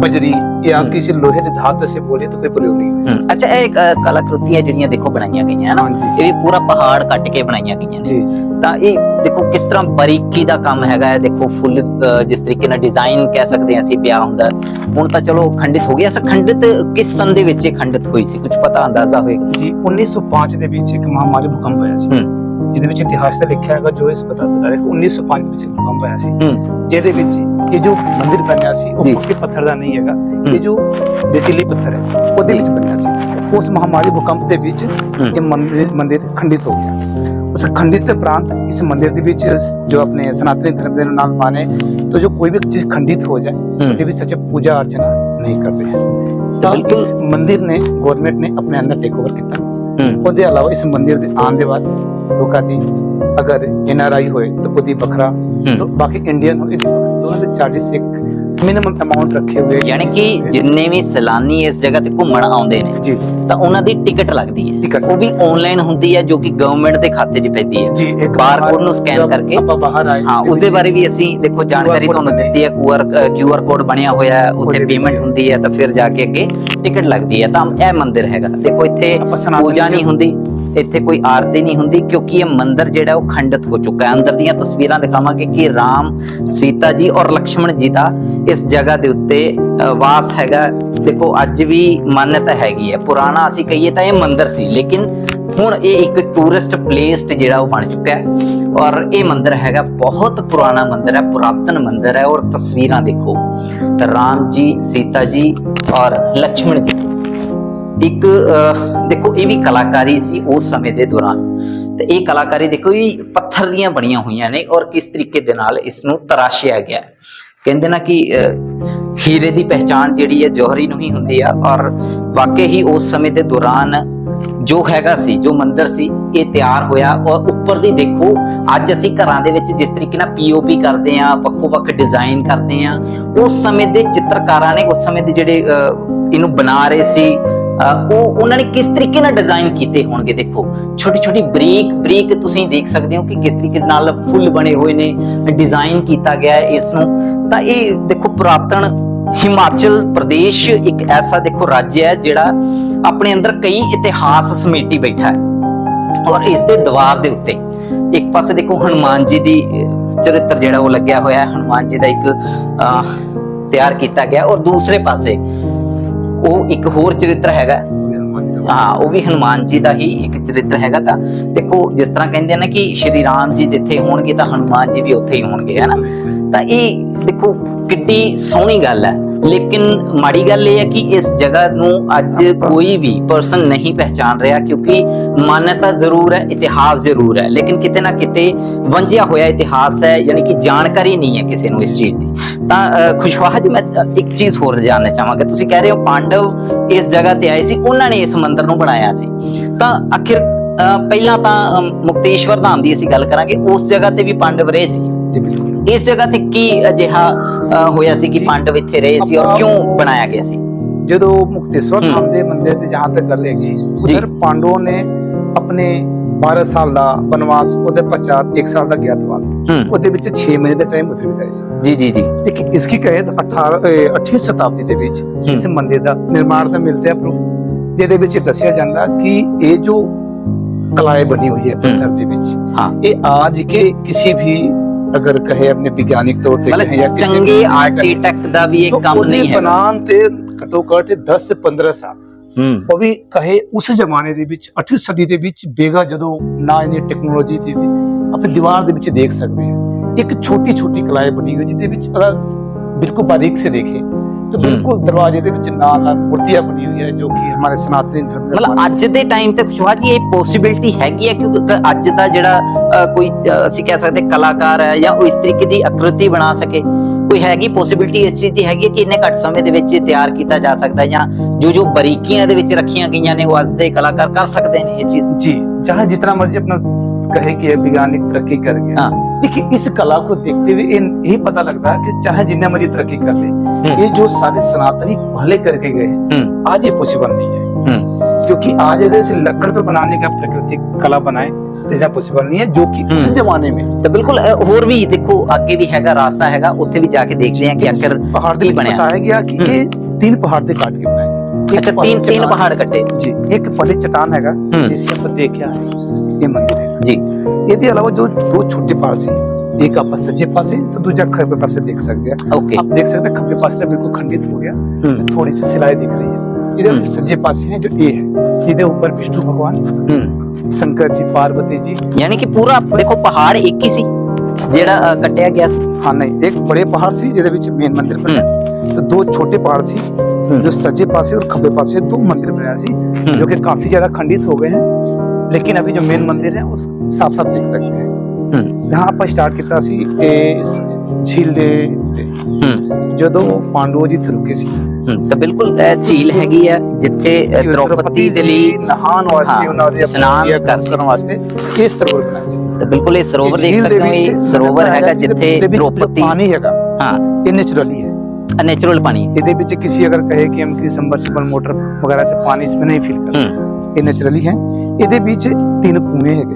ਬਜਰੀ ਜਾਂ ਹਮ। ਕਿਸੇ ਲੋਹੇ ਦੇ ਧਾਤ ਸੇ ਬੋਲੇ ਤਾਂ ਕੋਈ ਪ੍ਰਯੋਗ ਨਹੀਂ ਹੋਇਆ ਹੂੰ ਅੱਛਾ ਇਹ ਅ, ਕਲਾਕ੍ਰਿਤੀਆਂ ਜਿਹੜੀਆਂ ਦੇਖੋ ਬਣਾਈਆਂ ਗਈਆਂ ਹੈ ਨਾ ਹਾਂਜੀ ਇਹ ਵੀ ਪੂਰਾ ਪਹਾੜ ਕੱਟ ਕੇ ਬਣਾਈਆਂ ਗਈਆਂ ਨੇ ਜੀ ਤਾਂ ਇਹ ਦੇਖੋ ਕਿਸ ਤਰ੍ਹਾਂ ਬਾਰੀਕੀ ਦਾ ਕੰਮ ਹੈਗਾ ਹੈ ਦੇਖੋ ਫੁੱਲ ਅ, ਜਿਸ ਤਰੀਕੇ ਨਾਲ ਡਿਜ਼ਾਈਨ ਕਹਿ ਸਕਦੇ ਹਾਂ ਅਸੀਂ ਪਿਆ ਹੁੰਦਾ ਹੈ। ਹੁਣ ਤਾਂ ਚਲੋ ਖੰਡਿਤ ਹੋ ਗਿਆ ਅਸਾ ਖੰਡਿਤ ਕਿਸ ਸੰਨ ਦੇ ਵਿੱਚ ਇਹ ਖੰਡਿਤ ਹੋਈ ਸੀ ਕੁਝ ਪਤਾ ਅੰਦਾਜ਼ਾ ਹੋਏਗਾ ਜੀ 1905 ਦੇ ਵਿੱਚ ਇੱਕ ਮਹਾਮਾਰੀ ਭੂਕੰਪ ਹੋਇਆ ਸੀ ਜਿਹਦੇ ਵਿੱਚ ਇਤਿਹਾਸ ਤੇ ਲਿਖਿਆ ਹੈਗਾ ਜੋ ਇਸ ਪਤਾ ਰਿਹਾ 1905 ਵਿੱਚ ਭੂਕੰਪ ਹੋਇਆ ਸੀ ਹੂੰ ਜਿਹਦੇ ਵਿੱਚ ਇਹ ਜੋ ਮੰਦਿਰ ਬਣਿਆ ਸੀ ਉਹ ਜੀ। ਪੱਕੇ ਪੱਥਰ ਦਾ ਨਹੀਂ ਹੈਗਾ ਇਹ ਜੋ ਰੇਤੀਲੀ ਪੱਥਰ ਹੈ ਉਹਦੇ ਵਿੱਚ ਬਣਿਆ ਸੀ ਉਸ ਮਹਾਮਾਰੀ ਭੂਕੰਪ ਦੇ ਵਿੱਚ ਇਹ ਮੰਦਿਰ ਮੰਦਿਰ ਖੰਡਿਤ ਹੋ ਗਿਆ ਉਸ ਖੰਡਿਤ ਦੇ ਪ੍ਰਾਂਤ ਇਸ ਮੰਦਿਰ ਦੇ ਵਿੱਚ ਇਸ ਜੋ ਆਪਣੇ ਸਨਾਤਨੀ ਧਰਮ ਦੇ ਨਾਲ ਮਾਨੇ तो जो कोई भी चीज खंडित हो जाए हम्म। उसके भी सच्चे पूजा अर्चना नहीं करते हैं तो तो बिल्कुल- इस मंदिर ने गवर्नमेंट ने अपने अंदर टेक ओवर किया ਹੂੰ ਉਹਦੇ ਇਲਾਵਾ ਇਸ ਮੰਦਿਰ ਦੇ ਆਉਣ ਦੇ ਬਾਅਦ ਲੋਕਾਂ ਦੀ ਅਗਰ ਐਨਆਰਆਈ ਹੋਏ ਤਾਂ ਉਹਦੀ ਵੱਖਰਾ तो बाकी इंडियन हो ਇਹਦੀ ਵੱਖਰਾ ਦੋਨਾਂ ਦੇ ਇੱਕ ਮਿਨੀਮਮ ਅਮਾਉਂਟ ਰੱਖੇ ਹੋਏ ਹੈ ਯਾਨੀ ਕਿ ਜਿੰਨੇ ਵੀ ਸੈਲਾਨੀ ਇਸ ਜਗ੍ਹਾ ਤੇ ਘੁੰਮਣ ਆਉਂਦੇ ਨੇ ਜੀ ਜੀ। ਤਾਂ ਉਹਨਾਂ ਦੀ ਟਿਕਟ ਲੱਗਦੀ ਹੈ। ਟਿਕਟ। ਉਹ ਵੀ ਆਨਲਾਈਨ ਹੁੰਦੀ ਹੈ ਜੋ ਕਿ ਗਵਰਨਮੈਂਟ ਦੇ ਖਾਤੇ 'ਚ ਪੈਂਦੀ ਹੈ। ਜੀ ਇੱਕ Barcode ਨੂੰ ਜਦ ਕਰਕੇ ਆਪਾਂ ਬਾਹਰ ਆਏ ਹਾਂ ਉਹਦੇ ਬਾਰੇ ਵੀ ਅਸੀਂ ਦੇਖੋ ਜਾਣਕਾਰੀ code ਤੁਹਾਨੂੰ। ਦਿੱਤੀ ਹੈ QR QR ਕੋਡ ਬਣਿਆ ਹੋਇਆ ਹੈ ਉੱਥੇ ਵਿੱਚ ਪੇਮੈਂਟ ਹੁੰਦੀ ਹੈ ਤਾਂ ਫਿਰ ਜਾ ਕੇ ਅੱਗੇ ਟਿਕਟ ਲੱਗਦੀ ਹੈ। ਤਾਂ ਇਹ ਮੰਦਿਰ ਹੈਗਾ। ਦੇਖੋ ਇੱਥੇ ਆਪਾਂ ਸਨਾਤਨ ਪੂਜਾ ਨਹੀਂ ਹੁੰਦੀ। ਇੱਥੇ ਕੋਈ ਆਰਤੀ ਨਹੀਂ ਹੁੰਦੀ ਕਿਉਂਕਿ ਇਹ ਮੰਦਿਰ ਜਿਹੜਾ ਉਹ ਖੰਡਿਤ ਹੋ ਚੁੱਕਾ ਹੈ। ਅੰਦਰ ਦੀਆਂ ਤਸਵੀਰਾਂ ਦਿਖਾਵਾਂਗੇ ਕਿ ਰਾਮ, ਸੀਤਾ ਜੀ ਔਰ ਲਕਸ਼ਮਣ ਜੀ ਦਾ ਇਸ ਜਗ੍ਹਾ ਦੇ ਉੱਤੇ ਵਾਸ ਹੈਗਾ। ਦੇਖੋ, ਅੱਜ ਵੀ ਮਾਨਤਾ ਹੈਗੀ ਹੈ। ਪੁਰਾਣਾ ਅਸੀਂ ਕਹੀਏ ਤਾਂ ਇਹ ਮੰਦਿਰ ਸੀ, ਲੇਕਿਨ ਹੁਣ ਇਹ ਇੱਕ ਟੂਰਿਸਟ ਪਲੇਸ ਜਿਹੜਾ ਉਹ ਬਣ ਚੁੱਕਾ ਹੈ। ਔਰ ਇਹ ਮੰਦਿਰ ਹੈਗਾ, ਬਹੁਤ ਪੁਰਾਣਾ ਮੰਦਿਰ ਹੈ, ਪੁਰਾਤਨ ਮੰਦਿਰ ਹੈ। ਔਰ ਤਸਵੀਰਾਂ ਦੇਖੋ, ਤਾਂ ਰਾਮ ਜੀ, ਸੀਤਾ ਜੀ ਔਰ ਲਕਸ਼ਮਣ ਜੀ। ਇੱਕ ਦੇਖੋ ਇਹ ਵੀ ਕਲਾਕਾਰੀ ਸੀ ਉਸ ਸਮੇਂ ਦੇ ਦੌਰਾਨ। ਤੇ ਇਹ ਕਲਾਕਾਰੀ ਦੇਖੋ ਇਹ ਪੱਥਰ ਦੀਆਂ ਬਣੀਆਂ ਹੋਈਆਂ ਨੇ ਔਰ ਕਿਸ ਤਰੀਕੇ ਦੇ ਨਾਲ ਇਸ ਨੂੰ ਤਰਾਸ਼ਿਆ ਗਿਆ ਕਹਿੰਦੇ ਨਾ ਕਿ ਹੀਰੇ ਦੀ ਪਹਿਚਾਣ ਜਿਹੜੀ ਹੈ ਜੋਹਰੀ ਨੂੰ ਹੀ ਹੁੰਦੀ ਆ ਔਰ ਵਾਕਈ ਹੀ ਉਸ ਸਮੇਂ ਦੇ ਦੌਰਾਨ ਜੋ ਹੈਗਾ ਸੀ, ਜੋ ਮੰਦਰ ਸੀ, ਇਹ ਤਿਆਰ ਹੋਇਆ ਔਰ ਉੱਪਰ ਦੀ ਦੇਖੋ, ਅੱਜ ਅਸੀਂ ਘਰਾਂ ਦੇ ਵਿੱਚ ਜਿਸ ਤਰੀਕੇ ਨਾਲ ਪੀਓਪੀ ਕਰਦੇ ਆ ਵੱਖੋ ਵੱਖ ਡਿਜ਼ਾਈਨ ਕਰਦੇ ਆ ਉਸ ਸਮੇਂ ਦੇ ਚਿੱਤਰਕਾਰਾਂ ਨੇ ਉਸ ਸਮੇਂ ਦੇ ਜਿਹੜੇ ਇਹਨੂੰ ਬਣਾ ਰਹੇ ਸੀ ਉਹ ਉਹਨਾਂ ਨੇ ਕਿਸ ਤਰੀਕੇ ਨਾਲ ਡਿਜ਼ਾਈਨ ਕੀਤੇ ਹੋਣਗੇ ਦੇਖੋ ਛੋਟੀ ਛੋਟੀ ਬਰੀਕ ਬਰੀਕ ਤੁਸੀਂ ਦੇਖ ਸਕਦੇ ਹੋ ਕਿ ਕਿਸ ਤਰੀਕੇ ਨਾਲ ਫੁੱਲ ਬਣੇ ਹੋਏ ਨੇ ਡਿਜ਼ਾਈਨ ਕੀਤਾ ਗਿਆ ਹੈ ਇਸ ਨੂੰ ਤਾਂ ਇਹ ਦੇਖੋ ਪੁਰਾਤਨ ਹਿਮਾਚਲ ਪ੍ਰਦੇਸ਼ ਇੱਕ ਐਸਾ ਦੇਖੋ ਰਾਜ ਹੈ ਜਿਹੜਾ ਆਪਣੇ ਅੰਦਰ ਕਈ ਇਤਿਹਾਸ ਸਮੇਟੀ ਬੈਠਾ ਹੈ ਔਰ ਇਸ ਦੇ ਦੀਵਾਰ ਦੇ ਉੱਤੇ ਇੱਕ ਪਾਸੇ ਦੇਖੋ ਹਨੂਮਾਨ ਜੀ ਦੀ ਚਰਿੱਤਰ ਜਿਹੜਾ ਉਹ ਲੱਗਿਆ ਹੋਇਆ ਹੈ ਹਨੂਮਾਨ ਜੀ ਦਾ ਇੱਕ ਅਹ, ਤਿਆਰ ਕੀਤਾ ਗਿਆ ਔਰ ਦੂਸਰੇ ਪਾਸੇ ਉਹ ਇੱਕ ਹੋਰ ਚਰਿੱਤਰ ਹੈਗਾ। ਹਾਂ, ਉਹ ਵੀ ਹਨੂਮਾਨ ਜੀ ਦਾ ਹੀ ਇੱਕ ਚਰਿੱਤਰ ਹੈਗਾ ਤਾਂ। ਦੇਖੋ, ਜਿਸ ਤਰ੍ਹਾਂ ਕਹਿੰਦੇ ਆ ਕਿ ਸ਼੍ਰੀ ਰਾਮ ਜੀ ਜਿੱਥੇ ਹੋਣਗੇ ਤਾਂ ਹਨੂਮਾਨ ਜੀ ਵੀ ਉੱਥੇ ਹੀ ਹੋਣਗੇ, ਹੈ ਨਾ? ਤਾਂ ਇਹ ਦੇਖੋ, ਕਿੱਡੀ ਸੋਹਣੀ ਗੱਲ ਹੈ। ਲੇਕਿਨ ਮਾੜੀ ਗੱਲ ਇਹ ਹੈ ਕਿ ਇਸ ਜਗ੍ਹਾ ਨੂੰ ਅੱਜ ਕੋਈ ਵੀ ਪਰਸਨ ਨਹੀਂ ਪਹਿਚਾਨ ਰਿਹਾ ਕਿਉਂਕਿ ਮਾਨਤਾ ਜ਼ਰੂਰ ਹੈ ਇਤਿਹਾਸ ਜ਼ਰੂਰ ਹੈ। ਲੇਕਿਨ ਕਿਤੇ ਨਾ ਕਿਤੇ ਵੰਜਿਆ ਹੋਇਆ ਇਤਿਹਾਸ ਹੈ ਯਾਨੀ ਕਿ ਜਾਣਕਾਰੀ ਨਹੀਂ ਹੈ ਕਿਸੇ ਨੂੰ ਇਸ ਚੀਜ਼ ਦੀ। ਤਾਂ ਖੁਸ਼ਵਾਹਾ ਜੀ ਮੈਂ ਇੱਕ ਚੀਜ਼ ਹੋਰ ਜਾਣਨਾ ਚਾਹਾਂਗਾ। ਤੁਸੀਂ ਕਹਿ ਰਹੇ ਹੋ ਪਾਂਡਵ ਇਸ ਜਗ੍ਹਾ ਤੇ ਆਏ ਸੀ ਉਹਨਾਂ ਨੇ ਇਸ ਮੰਦਿਰ ਨੂੰ ਬਣਾਇਆ ਸੀ। ਤਾਂ ਅਖਿਰ ਅ, ਪਹਿਲਾਂ ਤਾਂ ਮੁਕਤੇਸ਼ਵਰ ਧਾਮ ਦੀ ਅਸੀਂ ਗੱਲ ਕਰਾਂਗੇ ਉਸ ਜਗ੍ਹਾ ਤੇ ਵੀ ਪਾਂਡਵ ਰਹੇ ਸੀ। ਜੀ ਬਿਲਕੁਲ। ਇਸ ਜਗ੍ਹਾ ਤੇ ਕੀ ਅਜਿਹਾ ਹੋਇਆ ਸੀ ਕਿ ਪਾਂਡਵ ਇੱਥੇ ਰਹੇ ਸੀ ਔਰ ਕਿਉਂ ਬਣਾਇਆ ਗਿਆ ਸੀ? ਜਦੋਂ ਮੁਕਤੇਸ਼ਵਰ ਨਾਮ ਦੇ ਮੰਦਿਰ ਤੇ ਜਹਾਂ ਤੱਕ ਗੱਲ ਹੈਗੀ ਉਧਰ ਪਾਂਡਵੋਂ ਨੇ ਆਪਣੇ 12 ਸਾਲ ਦਾ ਬਨਵਾਸ ਉਹਦੇ ਪਛਾਤ 1 ਸਾਲ ਦਾ ਗਿਆਤਵਾਸ ਉਹਦੇ ਵਿੱਚ 6 ਮਹੀਨੇ ਦਾ ਟਾਈਮ ਉਧਰ ਬਿਤਾਇਆ ਸੀ ਜੀ ਜੀ ਜੀ। ਲੇਕਿਨ ਇਸ ਕੀ ਕਹੇ 18 8ਵੀਂ ਸ਼ਤਾਬਦੀ ਦੇ ਵਿੱਚ ਇਸ ਮੰਦਿਰ ਦਾ ਨਿਰਮਾਣ ਦਾ ਮਿਲਦਾ ਹੈ ਜਿਹਦੇ ਵਿੱਚ ਦੱਸਿਆ ਜਾਂਦਾ ਕਿ ਇਹ ਜੋ ਕਲਾਏ ਬਣੀ ਹੋਈ ਹੈ ਪੱਥਰ ਦੇ ਵਿੱਚ ਇਹ ਆਜ ਕੇ ਕਿਸੇ ਵੀ अगर कहे अपने वैज्ञानिक तौर पे कहें या ਮਤਲਬ किसी ਚੰਗੇ ਆਰਕੀਟੈਕਟ ਦਾ ਵੀ ਇਹ तो ਕੰਮ ਉਹਦੇ ਨਹੀਂ ਹੈ ਬਣਾਉਣ ਤੇ ਘੱਟੋ ਘੱਟ 10 से 15 ਸਾਲ ਹੂੰ ਉਹ ਵੀ ਕਹੇ ਉਸ ਜ਼ਮਾਨੇ ਦੇ ਵਿੱਚ 8ਵੀਂ ਸਦੀ ਦੇ ਵਿੱਚ ਬੇਗਾ ਜਦੋਂ ਨਾ ਇਹਨੀ ਟੈਕਨੋਲੋਜੀ ਸੀ ਆਪਾਂ ਦੀਵਾਰ ਦੇ ਵਿੱਚ ਦੇਖ ਸਕਦੇ ਹਾਂ ਇੱਕ ਛੋਟੀ ਛੋਟੀ ਕਲਾਏ ਬਣੀ ਹੋਈ ਜਿਹਦੇ ਵਿੱਚ ਅਗਰ ਬਿਲਕੁਲ ਬਾਰੀਕ ਸੇ ਦੇਖੇ ਤਾਂ ਹਮ। ਬਿਲਕੁਲ ਦਰਵਾਜ਼ੇ ਦੇ ਵਿੱਚ ਨਾਲ ਨਾਲ ਮੂਰਤੀਆਂ ਬਣੀ ਹੋਈ ਹੈ ਜੋ ਕਿ ਹਮਾਰੇ ਸਨਾਤਨੀ ਧਰਮ ਦੇ ਮਤਲਬ ਅੱਜ ਦੇ ਟਾਈਮ ਤੇ ਕੁਸ਼ਵਾਹਾ ਜੀ ਇਹ ਪੋਸਿਬਿਲਿਟੀ ਹੈਗੀ ਹੈ? ਕਿਉਂਕਿ ਅੱਜ ਦਾ ਜਿਹੜਾ ਕੋਈ ਅਸੀਂ ਕਹਿ ਸਕਦੇ ਕਲਾਕਾਰ ਹੈ ਜਾਂ ਉਹ ਇਸ ਤਰੀਕੇ ਦੀ ਆਕ੍ਰਿਤੀ ਬਣਾ ਸਕੇ ਕੋਈ ਹੈਗੀ ਪੋਸਿਬਿਲਿਟੀ ਇਸ ਚੀਜ਼ ਦੀ ਹੈਗੀ ਕਿ ਇੰਨੇ ਘੱਟ ਸਮੇਂ ਦੇ ਵਿੱਚ ਇਹ ਤਿਆਰ ਕੀਤਾ ਜਾ ਸਕਦਾ ਜਾਂ ਜੋ ਜੋ ਬਰੀਕੀਆਂ ਦੇ ਵਿੱਚ ਰੱਖੀਆਂ ਗਈਆਂ ਨੇ ਉਹ ਅੱਜ ਦੇ ਕਲਾਕਾਰ ਕਰ ਸਕਦੇ ਨੇ ਇਹ ਚੀਜ਼? जी चाहे जितना मर्ज़ी अपना कहे कि वैज्ञानिक तरक्की कर गया। हाँ। देखिए इस कला को देखते हुए यही पता लगता है कि चाहे जितना मर्ज़ी तरक्की कर ले हम्म। ये जो सारे सनातनी भले करके गए हम्म। आज ये पॉसिबल नहीं है। हम्म। क्योंकि आज अगर इसे लकड़ पर बनाने का प्रकृति कला बनाए तो इतना पॉसिबल नहीं है जो कि उस जमाने में। तो बिल्कुल और भी देखो आगे भी हैगा रास्ता हैगा उत्थे भी जाके देख लिया कि आखिर पहाड़ दिल बनाया बताया गया कि ये तीन पहाड़ से काट के बनाए। अच्छा तीन तीन पहाड़ कटे। जी एक पहले चट्टान हैगा जिस देखा ये मंदिर है जी। यदि अलावा जो दो छोटे एक आप सज्जे पास है तो दूसरा खब्बे पास से देख सकते हैं। ओके। आप देख सकते हैं खब्बे पास बिल्कुल खंडित हो गया। हम्म। तो थोड़ी सी सिलाई दिख रही है। इधर हम्म। सज्जे पास है जो ए है सीधे ऊपर विष्णु भगवान हम्म। शंकर जी पार्वती जी। यानी कि पूरा देखो पहाड़ एक ही सी ਜਿਹੜਾ ਕੱਟਿਆ हाँ, नहीं ਸੀ ਹਾਂ ਨਹੀਂ ਇੱਕ ਬੜੇ पहाड़ ਸੀ ਜਿਹਦੇ ਵਿੱਚ ਮੇਨ ਮੰਦਿਰ ਜੋ ਸੱਜੇ ਪਾਸੇ और खब्बे पासे दो मंदिर बनाया ਸੀ जो कि काफी ज्यादा खंडित हो गए हैं लेकिन अभी जो मेन मंदिर है उस साफ साफ देख सकते हैं ਹੂੰ ਜਹਾਂ ਆਪਾਂ ਸਟਾਰਟ ਕੀਤਾ ਸੀ ਇਹ ਇਸ ਝੀਲ ਦੇ ਉੱਤੇ ਹੂੰ ਜਦੋਂ ਪਾਂਡਵ ਜੀ ਰੁਕੇ ਸੀ ਹੂੰ, ਤਾਂ ਬਿਲਕੁਲ ਇਹ ਝੀਲ ਹੈਗੀ ਆ ਜਿੱਥੇ ਅ, ਦ੍ਰੌਪਦੀ ਦੇ ਲਈ ਨਹਾਉਣ ਹਾਂ, ਵਾਸਤੇ ਉਹਨਾਂ ਦੇ ਇਸ਼ਨਾਨ ਆਪਣੀ ਕਰ ਕਰਨ ਵਾਸਤੇ ਇਹ ਸਰੋਵਰ ਬਣਾਇਆ ਸੀ ਤਾਂ ਬਿਲਕੁਲ ਇਹ ਸਰੋਵਰ ਇਹ ਦੇਖ ਝੀਲ ਦੇ ਸਕਦੇ ਹੋ ਵਿੱਚ ਇਹ ਸਰੋਵਰ ਹੈਗਾ ਜਿਹਦੇ- ਜਿੱਥੇ ਜਿਹਦੇ ਵਿੱਚ ਜੋ ਦ੍ਰੌਪਦੀ ਪਾਣੀ ਹੈਗਾ ਹਾਂ ਇਹ ਨੇਚਰਲੀ ਹੈ ਨੇਚਰਲ ਪਾਣੀ ਇਹਦੇ ਵਿੱਚ ਕਿਸੇ ਅਗਰ ਕਹੇ ਕਿ ਹਮ ਕਿਸੇ सबमर्सिबल मोटर वगैरह से पानी इसमें नहीं फिल करते ਹੂੰ ਇਹ ਨੇਚਰਲੀ ਹੈ ਇਹਦੇ ਵਿੱਚ ਤਿੰਨ ਕੂਏ ਹੈਗੇ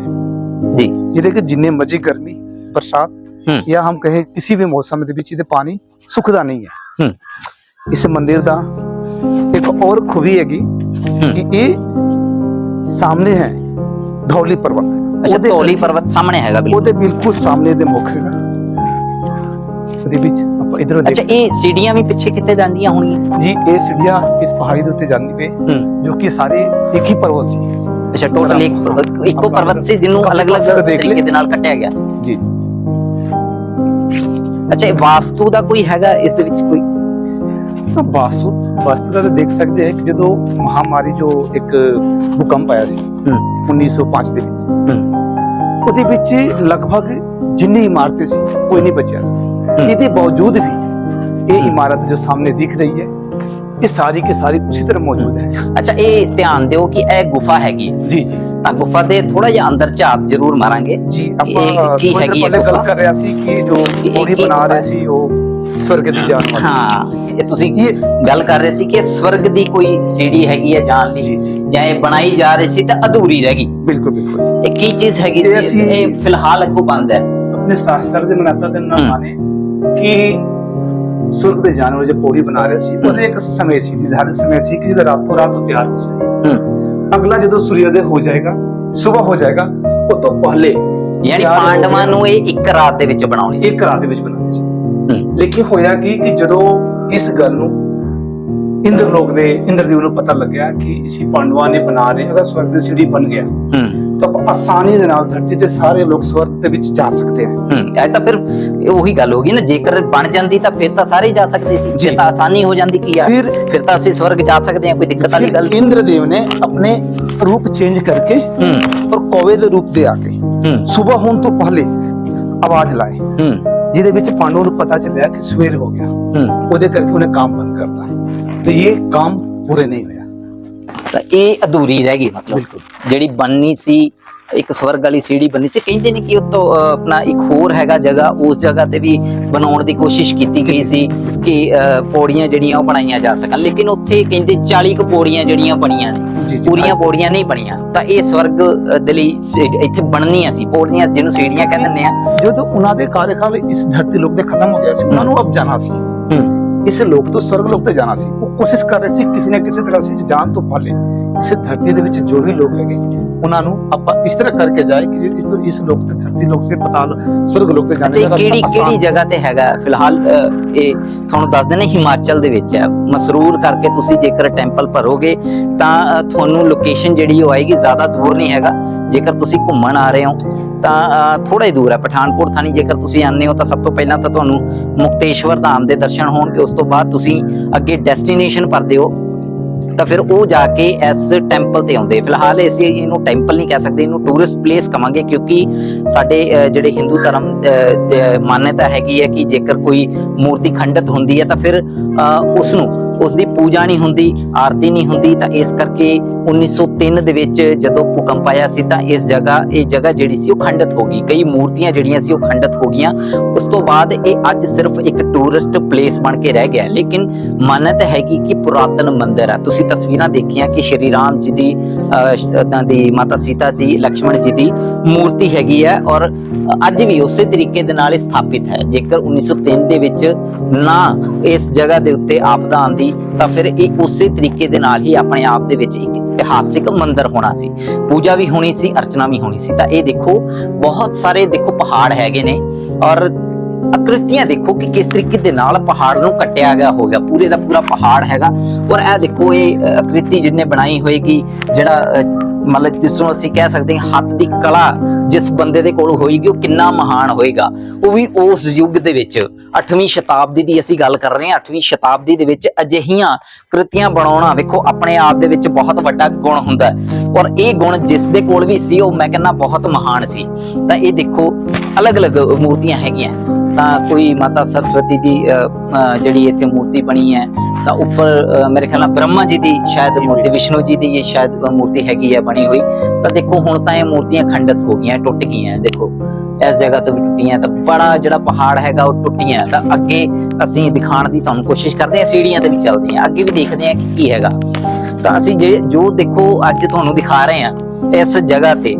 ਜੀ ਜਿਹਦੇ ਕਿ ਜਿੰਨੇ ਮਰਜ਼ੀ ਗਰਮੀ ਬਰਸਾਤ ਹੂੰ। ਜਾਂ ਹਮ ਕਹੇ ਕਿਸੇ ਵੀ ਮੌਸਮ ਦੇ ਵਿੱਚ ਇਹਦੇ ਪਾਣੀ ਸੁੱਕਦਾ ਨਹੀਂ ਹੈ ਹੂੰ ਇਸ ਮੰਦਿਰ ਦਾ ਇੱਕ ਹੋਰ ਖੂਬੀ ਹੈਗੀ ਕਿ ਇਹ ਸਾਹਮਣੇ ਹੈ ਧੌਲੀ ਪਰਬਤ ਅੱਛਾ ਉਹਦੇ ਧੌਲੀ ਪਰਬਤ ਸਾਹਮਣੇ ਹੈਗਾ ਬਿਲਕੁਲ ਉਹਦੇ ਬਿਲਕੁਲ ਸਾਹਮਣੇ ਦੇ ਮੁੱਖ ਹੈਗਾ ਉਹਦੇ ਵਿੱਚ ਆਪਾਂ ਇਧਰੋਂ ਅੱਛਾ ਇਹ ਸੀੜੀਆਂ ਵੀ ਪਿੱਛੇ ਕਿੱਥੇ ਜਾਂਦੀਆਂ ਹੋਣਗੀਆਂ? ਜੀ ਇਹ ਸਿੜੀਆਂ ਇਸ ਪਹਾੜੀ ਦੇ ਉੱਤੇ ਜਾਂਦੀ ਹੂੰ। ਜੋ ਕਿ ਸਾਰੇ ਇੱਕ ਹੀ ਪਰਬਤ ਸੀ। ਅੱਛਾ ਟੋਟਲ ਇੱਕ ਇੱਕੋ ਪਰਬਤ ਸੀ ਜਿਹਨੂੰ ਅਲੱਗ-ਅਲੱਗ ਤਰੀਕੇ। ਦੇ ਨਾਲ ਕੱਟਿਆ ਗਿਆ ਸੀ। ਜੀ। ਅੱਛਾ ਇਹ ਵਾਸਤੂ ਦਾ ਕੋਈ ਹੈਗਾ ਇਸ ਦੇ ਵਿੱਚ ਕੋਈ? ਤਾਂ ਵਾਸਤੂ ਵਾਸਤੂ ਦਾ ਦੇਖ ਸਕਦੇ ਹਾਂ ਕਿ ਜਦੋਂ ਮਹਾਮਾਰੀ ਜੋ ਇੱਕ ਭੂਕੰਪ ਆਇਆ ਸੀ ਹੂੰ। 1905 ਦੇ ਵਿੱਚ ਉਹਦੇ ਵਿੱਚ ਲਗਭਗ ਜਿੰਨੀ ਇਮਾਰਤਾਂ ਸੀ ਕੋਈ ਨਹੀਂ ਬਚਿਆ ਸੀ। ਇਹਦੇ ਬਾਵਜੂਦ ਵੀ ਇਹ ਇਮਾਰਤ ਜੋ ਸਾਹਮਣੇ ਦਿਖ ਰਹੀ ਹੈ ਇਹ ਸਾਰੀ ਕੇ ਸਾਰੀ ਉਸੇ ਤਰ੍ਹਾਂ ਮੌਜੂਦ ਹੈ। ਅੱਛਾ ਇਹ ਧਿਆਨ ਦਿਓ ਕਿ ਇਹ ਗੁਫਾ ਹੈਗੀ ਜੀ ਜੀ। ਤਾਂ ਗੁਫਾ ਦੇ ਥੋੜਾ ਜਿਹਾ ਅੰਦਰ ਝਾਤ ਜ਼ਰੂਰ ਮਾਰਾਂਗੇ ਜੀ ਆਪਾਂ ਕੀ ਹੈਗੀ ਇਹ ਗੱਲ ਕਰ ਰਿਹਾ ਸੀ ਕਿ ਜੋ ਪੌੜੀ ਬਣਾ ਰਹੇ ਸੀ ਉਹ ਸਵਰਗ ਦੀ ਜਾਣ ਵਾਲੀ। ਹਾਂ ਇਹ ਤੁਸੀਂ ਗੱਲ ਕਰ ਰਹੇ ਸੀ ਕਿ ਸਵਰਗ ਦੀ ਕੋਈ ਸੀੜੀ ਹੈਗੀ ਹੈ ਜਾਣ ਲਈ ਜਾਂ ਇਹ ਬਣਾਈ ਜਾ ਰਹੀ ਸੀ ਤਾਂ ਅਧੂਰੀ ਰਹਿ ਗਈ। ਬਿਲਕੁਲ ਬਿਲਕੁਲ। ਇਹ ਕੀ ਚੀਜ਼ ਹੈਗੀ ਸੀ? ਇਹ ਫਿਲਹਾਲ ਅੱਗੋਂ ਬੰਦ ਹੈ। ਆਪਣੇ ਸ਼ਾਸਤਰ ਦੇ ਮਨਾਤਾ ਦੇ ਨਾਲ ਕਿ ਸੁਰਗ ਦੇ ਜਾਨਵਰ ਜੋ ਪੌੜੀ ਬਣਾ ਰਹੇ ਸੀ ਉਹਦੇ ਇੱਕ ਸਮੇਂ ਸੀ ਨਿਰਧਾਰਿਤ ਸਮੇਂ ਸੀ ਕਿ ਜਿਹਦਾ ਰਾਤੋਂ ਰਾਤ ਉਹ ਤਿਆਰ ਹੋ ਸਕੇ। ਅਗਲਾ ਜਦੋਂ ਸੂਰਯੋਦय ਹੋ ਜਾਏਗਾ ਸਵੇਰ ਹੋ ਜਾਏਗਾ ਉਹ ਤੋਂ ਪਹਿਲੇ ਯਾਨੀ ਪਾਂਡਵਾਂ। ਨੂੰ ਇਹ ਇੱਕ ਰਾਤ ਦੇ ਵਿੱਚ ਬਣਾਉਣੀ ਸੀ। ਇੱਕ ਰਾਤ ਦੇ ਵਿੱਚ ਬਣਾਉਣੀ ਸੀ। ਲੇਕਿਨ ਹੋਇਆ ਕੀ ਕਿ ਜਦੋਂ ਇਸ ਗੱਲ ਨੂੰ ਇੰਦਰ ਲੋਕ ਦੇ ਇੰਦਰਦੇਵ ਨੂੰ ਪਤਾ ਲੱਗਿਆ ਕਿ ਇਸੀ ਪਾਂਡਵਾਂ ਨੇ ਬਣਾ ਰਹੇ ਅਗਰ ਸਵਰਗ ਦੀ ਸੀੜੀ ਬਣ ਗਿਆ। ਹੂੰ। ਤਾਂ ਆਸਾਨੀ ਦੇ ਨਾਲ ਧਰਤੀ ਦੇ ਸਾਰੇ ਲੋਕ ਸਵਰਗ ਦੇ ਵਿੱਚ ਜਾ ਸਕਦੇ ਆ। ਹੂੰ ਇਹ ਤਾਂ ਫਿਰ ਉਹੀ ਗੱਲ ਹੋ ਗਈ ਨਾ ਜੇਕਰ ਬਣ ਜਾਂਦੀ ਤਾਂ ਫਿਰ ਤਾਂ ਸਾਰੇ ਜਾ ਸਕਦੇ ਸੀ। ਜੇ। ਤਾਂ ਆਸਾਨੀ ਹੋ ਜਾਂਦੀ ਕੀ ਯਾਰ ਫਿਰ ਫਿਰ ਤਾਂ ਅਸੀਂ ਸਵਰਗ ਜਾ ਸਕਦੇ ਆ ਕੋਈ ਦਿੱਕਤ ਵਾਲੀ ਗੱਲ ਇੰਦਰਦੇਵ ਨੇ ਆਪਣੇ ਰੂਪ ਚੇਂਜ ਕਰਕੇ ਹੂੰ। ਔਰ ਕੌਵੇ ਦੇ ਰੂਪ ਦੇ ਆ ਕੇ ਹੂੰ। ਸਵੇਰ ਹੋਣ ਤੋਂ ਪਹਿਲੇ ਆਵਾਜ਼ ਲਾਏ। ਹੂੰ। ਜਿਹਦੇ ਵਿੱਚ ਪਾਂਡੂ ਨੂੰ ਪਤਾ ਚੱਲਿਆ ਕਿ ਸਵੇਰ ਹੋ ਗਿਆ। ਹੂੰ। ਉਹਦੇ ਕਰਕੇ ਉਹਨੇ ਕੰਮ ਬੰਦ ਕਰਤਾ। ਤੇ ਇਹ ਕੰਮ ਪੂਰੇ ਨਹੀਂ ਹੋਏ। ਤਾਂ ਇਹ ਅਧੂਰੀ ਰਹਿ ਗਈ ਮਤਲਬ। ਜਿਹੜੀ ਬੰਨੀ ਸੀ ਇੱਕ ਸਵਰਗ ਵਾਲੀ ਸੀੜੀ ਬੰਨੀ ਸੀ ਕਹਿੰਦੇ ਨੇ ਕਿ ਉਹ ਤੋਂ ਅਹ, ਆਪਣਾ ਇੱਕ ਹੋਰ ਹੈਗਾ ਜਗ੍ਹਾ ਉਸ ਜਗ੍ਹਾ ਤੇ ਵੀ ਬਣਾਉਣ ਦੀ ਕੋਸ਼ਿਸ਼ ਕੀਤੀ ਗਈ ਸੀ ਕਿ ਪੌੜੀਆਂ ਜਿਹੜੀਆਂ ਉਹ ਬਣਾਈਆਂ ਜਾ ਸਕਣ। ਲੇਕਿਨ ਉੱਥੇ ਕਹਿੰਦੇ 40 ਕੁ ਪੌੜੀਆਂ ਜਿਹੜੀਆਂ ਬਣੀਆਂ ਨੇ ਪੂਰੀਆਂ ਪੌੜੀਆਂ ਨਹੀਂ ਬਣੀਆਂ। ਤਾਂ ਇਹ ਸਵਰਗ ਦੇ ਲਈ ਇੱਥੇ ਬਣਨੀਆਂ ਸੀ। ਪੌੜੀਆਂ ਜਿਹਨੂੰ ਸੀੜੀਆਂ ਕਹਿੰਦੇ ਨੇ ਜਦੋਂ ਉਹਨਾਂ ਦੇ ਕਾਰਜਕਾਲ ਇਸ ਧਰਤੀ ਲੋਕ ਦੇ ਖਤਮ ਹੋ ਗਿਆ ਸੀ ਉਹਨਾਂ ਨੂੰ ਅਬ ਜਾਣਾ ਸੀ। ਇਸ ਲੋਕ ਤੋਂ ਸਵਰਗ ਲੋਕ ਤੇ ਜਾਣਾ ਸੀ ਉਹ ਕੋਸ਼ਿਸ਼ ਕਰ ਰਹੇ ਸੀ ਕਿਸੇ ਨਾ ਕਿਸੇ ਤਰ੍ਹਾਂ ਸੀ ਜਾਨ ਤੋਂ ਪਹਿਲੇ ਇਸ ਧਰਤੀ ਦੇ ਵਿੱਚ ਜੋ ਵੀ ਲੋਕ ਹੈਗੇ ਉਹਨਾਂ ਨੂੰ ਆਪਾਂ ਇਸ ਤਰ੍ਹਾਂ ਕਰਕੇ ਜਾਏ ਕਿ ਇਸ ਇਸ ਲੋਕ ਤੇ ਧਰਤੀ ਲੋਕ ਸੇ ਪਤਾਲ ਸਵਰਗ ਲੋਕ ਤੇ ਜਾਣੇ ਦਾ ਕਿਹੜੀ ਕਿਹੜੀ ਜਗ੍ਹਾ ਤੇ ਹੈਗਾ ਫਿਲਹਾਲ ਇਹ ਤੁਹਾਨੂੰ ਦੱਸ ਦੇਣਾ ਹਿਮਾਚਲ ਦੇ ਵਿੱਚ ਹੈ ਮਸਰੂਰ ਕਰਕੇ ਤੁਸੀਂ ਜੇਕਰ ਟੈਂਪਲ ਭਰੋਗੇ ਤਾਂ ਤੁਹਾਨੂੰ ਲੋਕੇਸ਼ਨ ਜਿਹੜੀ ਉਹ ਆਏਗੀ ਜ਼ਿਆਦਾ ਦੂਰ ਨਹੀਂ ਹੈਗਾ ਜੇਕਰ ਤੁਸੀਂ ਘੁੰਮਣ ਆ ਰਹੇ ਹੋ ਤਾਂ ਥੋੜਾ ਹੀ ਦੂਰ ਹੈ। ਪਠਾਨਕੋਟ ਥਾਣੀ ਜੇਕਰ ਤੁਸੀਂ ਆਉਂਦੇ ਹੋ ਤਾਂ ਸਭ ਤੋਂ ਪਹਿਲਾਂ ਤਾਂ ਤੁਹਾਨੂੰ ਮੁਕਤੇਸ਼ਵਰ ਧਾਮ ਦੇ ਦਰਸ਼ਨ ਹੋਣਗੇ। ਉਸ ਤੋਂ ਬਾਅਦ ਤੁਸੀਂ ਅੱਗੇ ਡੈਸਟੀਨੇਸ਼ਨ ਭਰਦੇ ਹੋ, ਤਾਂ ਫਿਰ ਉਹ ਜਾ ਕੇ ਇਸ ਟੈਂਪਲ ਤੇ ਆਉਂਦੇ। ਫਿਲਹਾਲ ਅਸੀਂ ਇਹਨੂੰ ਟੈਂਪਲ ਨਹੀਂ ਕਹਿ ਸਕਦੇ, ਇਹਨੂੰ ਟੂਰਿਸਟ ਪਲੇਸ ਕਵਾਂਗੇ, ਕਿਉਂਕਿ ਸਾਡੇ ਜਿਹੜੇ ਹਿੰਦੂ ਧਰਮ ਮਾਨਤਾ ਹੈਗੀ ਹੈ ਕਿ ਜੇਕਰ ਕੋਈ ਮੂਰਤੀ ਖੰਡਿਤ ਹੁੰਦੀ ਹੈ ਤਾਂ ਫਿਰ ਉਸ ਨੂੰ ਉਸ ਦੀ ਪੂਜਾ ਨਹੀਂ ਹੁੰਦੀ ਆਰਤੀ ਨਹੀਂ ਹੁੰਦੀ ਤਾਂ ਇਸ ਕਰਕੇ 1903 ਦੇ ਵਿੱਚ ਜਦੋਂ ਭੂਕੰਪ ਆਇਆ ਸੀ ਤਾਂ ਇਸ ਜਗ੍ਹਾ ਇਹ ਜਗ੍ਹਾ ਜਿਹੜੀ ਸੀ ਉਹ ਖੰਡਿਤ ਹੋ ਗਈ। ਕਈ ਮੂਰਤੀਆਂ ਜਿਹੜੀਆਂ ਸੀ ਉਹ ਖੰਡਿਤ ਹੋ ਗਈਆਂ। ਉਸ ਤੋਂ ਬਾਅਦ ਇਹ ਅੱਜ ਸਿਰਫ ਇੱਕ ਟੂਰਿਸਟ ਪਲੇਸ ਬਣ ਕੇ ਰਹਿ ਗਿਆ ਲੇਕਿਨ ਮਾਨਤਾ ਹੈਗੀ ਕਿ ਪੁਰਾਤਨ ਮੰਦਿਰ ਹੈ। ਤੁਸੀਂ ਤਸਵੀਰਾਂ ਦੇਖੀਆਂ ਕਿ ਸ਼੍ਰੀ ਰਾਮ ਜੀ ਦੀ ਅਹ, ਦੀ ਮਾਤਾ ਸੀਤਾ ਦੀ ਲਕਸ਼ਮਣ ਜੀ ਦੀ ਮੂਰਤੀ ਹੈਗੀ ਹੈ ਔਰ ਅੱਜ ਵੀ ਉਸੇ ਤਰੀਕੇ ਦੇ ਨਾਲ ਇਹ ਸਥਾਪਿਤ ਹੈ। ਜੇਕਰ 1903 ਦੇ ਵਿੱਚ ਨਾ ਇਸ ਜਗ੍ਹਾ ਦੇ ਉੱਤੇ ਆਪਦਾ ਆਂਦੀ ਤਾਂ ਫਿਰ ਇਹ ਉਸੇ ਤਰੀਕੇ ਦੇ ਨਾਲ ਹੀ ਆਪਣੇ ਆਪ ਦੇ ਵਿੱਚ ਇੱਕ ਇਤਿਹਾਸਿਕ ਮੰਦਿਰ ਹੋਣਾ ਸੀ। ਪੂਜਾ ਵੀ ਹੋਣੀ ਸੀ, ਅਰਚਨਾ ਵੀ ਹੋਣੀ ਸੀ। ਤਾਂ ਇਹ ਦੇਖੋ, ਬਹੁਤ ਸਾਰੇ ਦੇਖੋ ਪਹਾੜ ਹੈਗੇ ਨੇ ਔਰ ਆਕ੍ਰਿਤੀਆਂ ਦੇਖੋ ਕਿ ਕਿਸ ਤਰੀਕੇ ਦੇ ਨਾਲ ਪਹਾੜ ਨੂੰ ਕੱਟਿਆ ਗਿਆ ਹੋਗਾ ਪੂਰੇ ਦਾ ਪੂਰਾ ਪਹਾੜ ਹੈਗਾ। ਔਰ ਇਹ ਦੇਖੋ, ਇਹ ਆਕ੍ਰਿਤੀ ਜਿਹਨੇ ਬਣਾਈ ਹੋਏਗੀ, ਜਿਹੜਾ ਮਤਲਬ ਜਿਸ ਨੂੰ ਅਸੀਂ ਕਹਿ ਸਕਦੇ ਹਾਂ ਹੱਥ ਦੀ ਕਲਾ ਜਿਸ ਬੰਦੇ ਦੇ ਕੋਲ ਹੋਏਗੀ ਉਹ ਕਿੰਨਾ ਮਹਾਨ ਹੋਏਗਾ। ਉਹ ਵੀ ਉਸ ਯੁੱਗ ਦੇ ਵਿੱਚ 8ਵੀਂ ਸ਼ਤਾਬਦੀ ਦੀ ਅਸੀਂ ਗੱਲ ਕਰ ਰਹੇ ਹਾਂ 8ਵੀਂ ਸ਼ਤਾਬਦੀ ਦੇ ਵਿੱਚ ਅਜਿਹੀਆਂ ਕ੍ਰਿਤੀਆਂ ਬਣਾਉਣਾ ਵੇਖੋ ਆਪਣੇ ਆਪ ਦੇ ਵਿੱਚ ਬਹੁਤ ਵੱਡਾ ਗੁਣ ਹੁੰਦਾ ਔਰ ਇਹ ਗੁਣ ਜਿਸ ਦੇ ਕੋਲ ਵੀ ਸੀ ਉਹ ਮੈਂ ਕਹਿੰਦਾ ਬਹੁਤ ਮਹਾਨ ਸੀ। ਤਾਂ ਇਹ ਦੇਖੋ ਅਲੱਗ-ਅਲੱਗ ਮੂਰਤੀਆਂ ਹੈਗੀਆਂ। ਤਾਂ ਕੋਈ ਮਾਤਾ ਸਰਸਵਤੀ ਦੀ ਅ, ਜਿਹੜੀ ਇੱਥੇ ਮੂਰਤੀ ਬਣੀ ਹੈ ਤਾਂ ਉੱਪਰ ਮੇਰੇ ਖਿਆਲ ਨਾਲ ਬ੍ਰਹਮਾ ਜੀ ਦੀ ਸ਼ਾਇਦ ਮੂਰਤੀ ਵਿਸ਼ਨੂੰ ਜੀ ਦੀ ਇਹ ਸ਼ਾਇਦ ਮੂਰਤੀ ਹੈਗੀ ਹੈ ਬਣੀ ਹੋਈ। ਤਾਂ ਦੇਖੋ ਹੁਣ ਤਾਂ ਇਹ ਮੂਰਤੀਆਂ ਖੰਡਿਤ ਹੋ ਗਈਆਂ ਟੁੱਟ ਗਈਆਂ ਦੇਖੋ। ਇਸ ਜਗ੍ਹਾ ਤੋਂ ਵੀ ਟੁੱਟੀਆਂ ਤਾਂ ਬੜਾ ਜਿਹੜਾ ਪਹਾੜ ਹੈਗਾ ਉਹ ਟੁੱਟੀਆਂ। ਤਾਂ ਅੱਗੇ ਅਸੀਂ ਦਿਖਾਉਣ ਦੀ ਤੁਹਾਨੂੰ ਕੋਸ਼ਿਸ਼ ਕਰਦੇ ਹਾਂ ਸੀੜੀਆਂ ਤੇ ਵੀ ਚੱਲਦੇ ਹਾਂ। ਅੱਗੇ ਵੀ ਦੇਖਦੇ ਹਾਂ ਕਿ ਕੀ ਹੈਗਾ। ਤਾਂ ਅਸੀਂ ਜੇ ਜੋ ਦੇਖੋ ਅੱਜ ਤੁਹਾਨੂੰ ਦਿਖਾ ਰਹੇ ਹਾਂ ਇਸ ਜਗ੍ਹਾ ਤੇ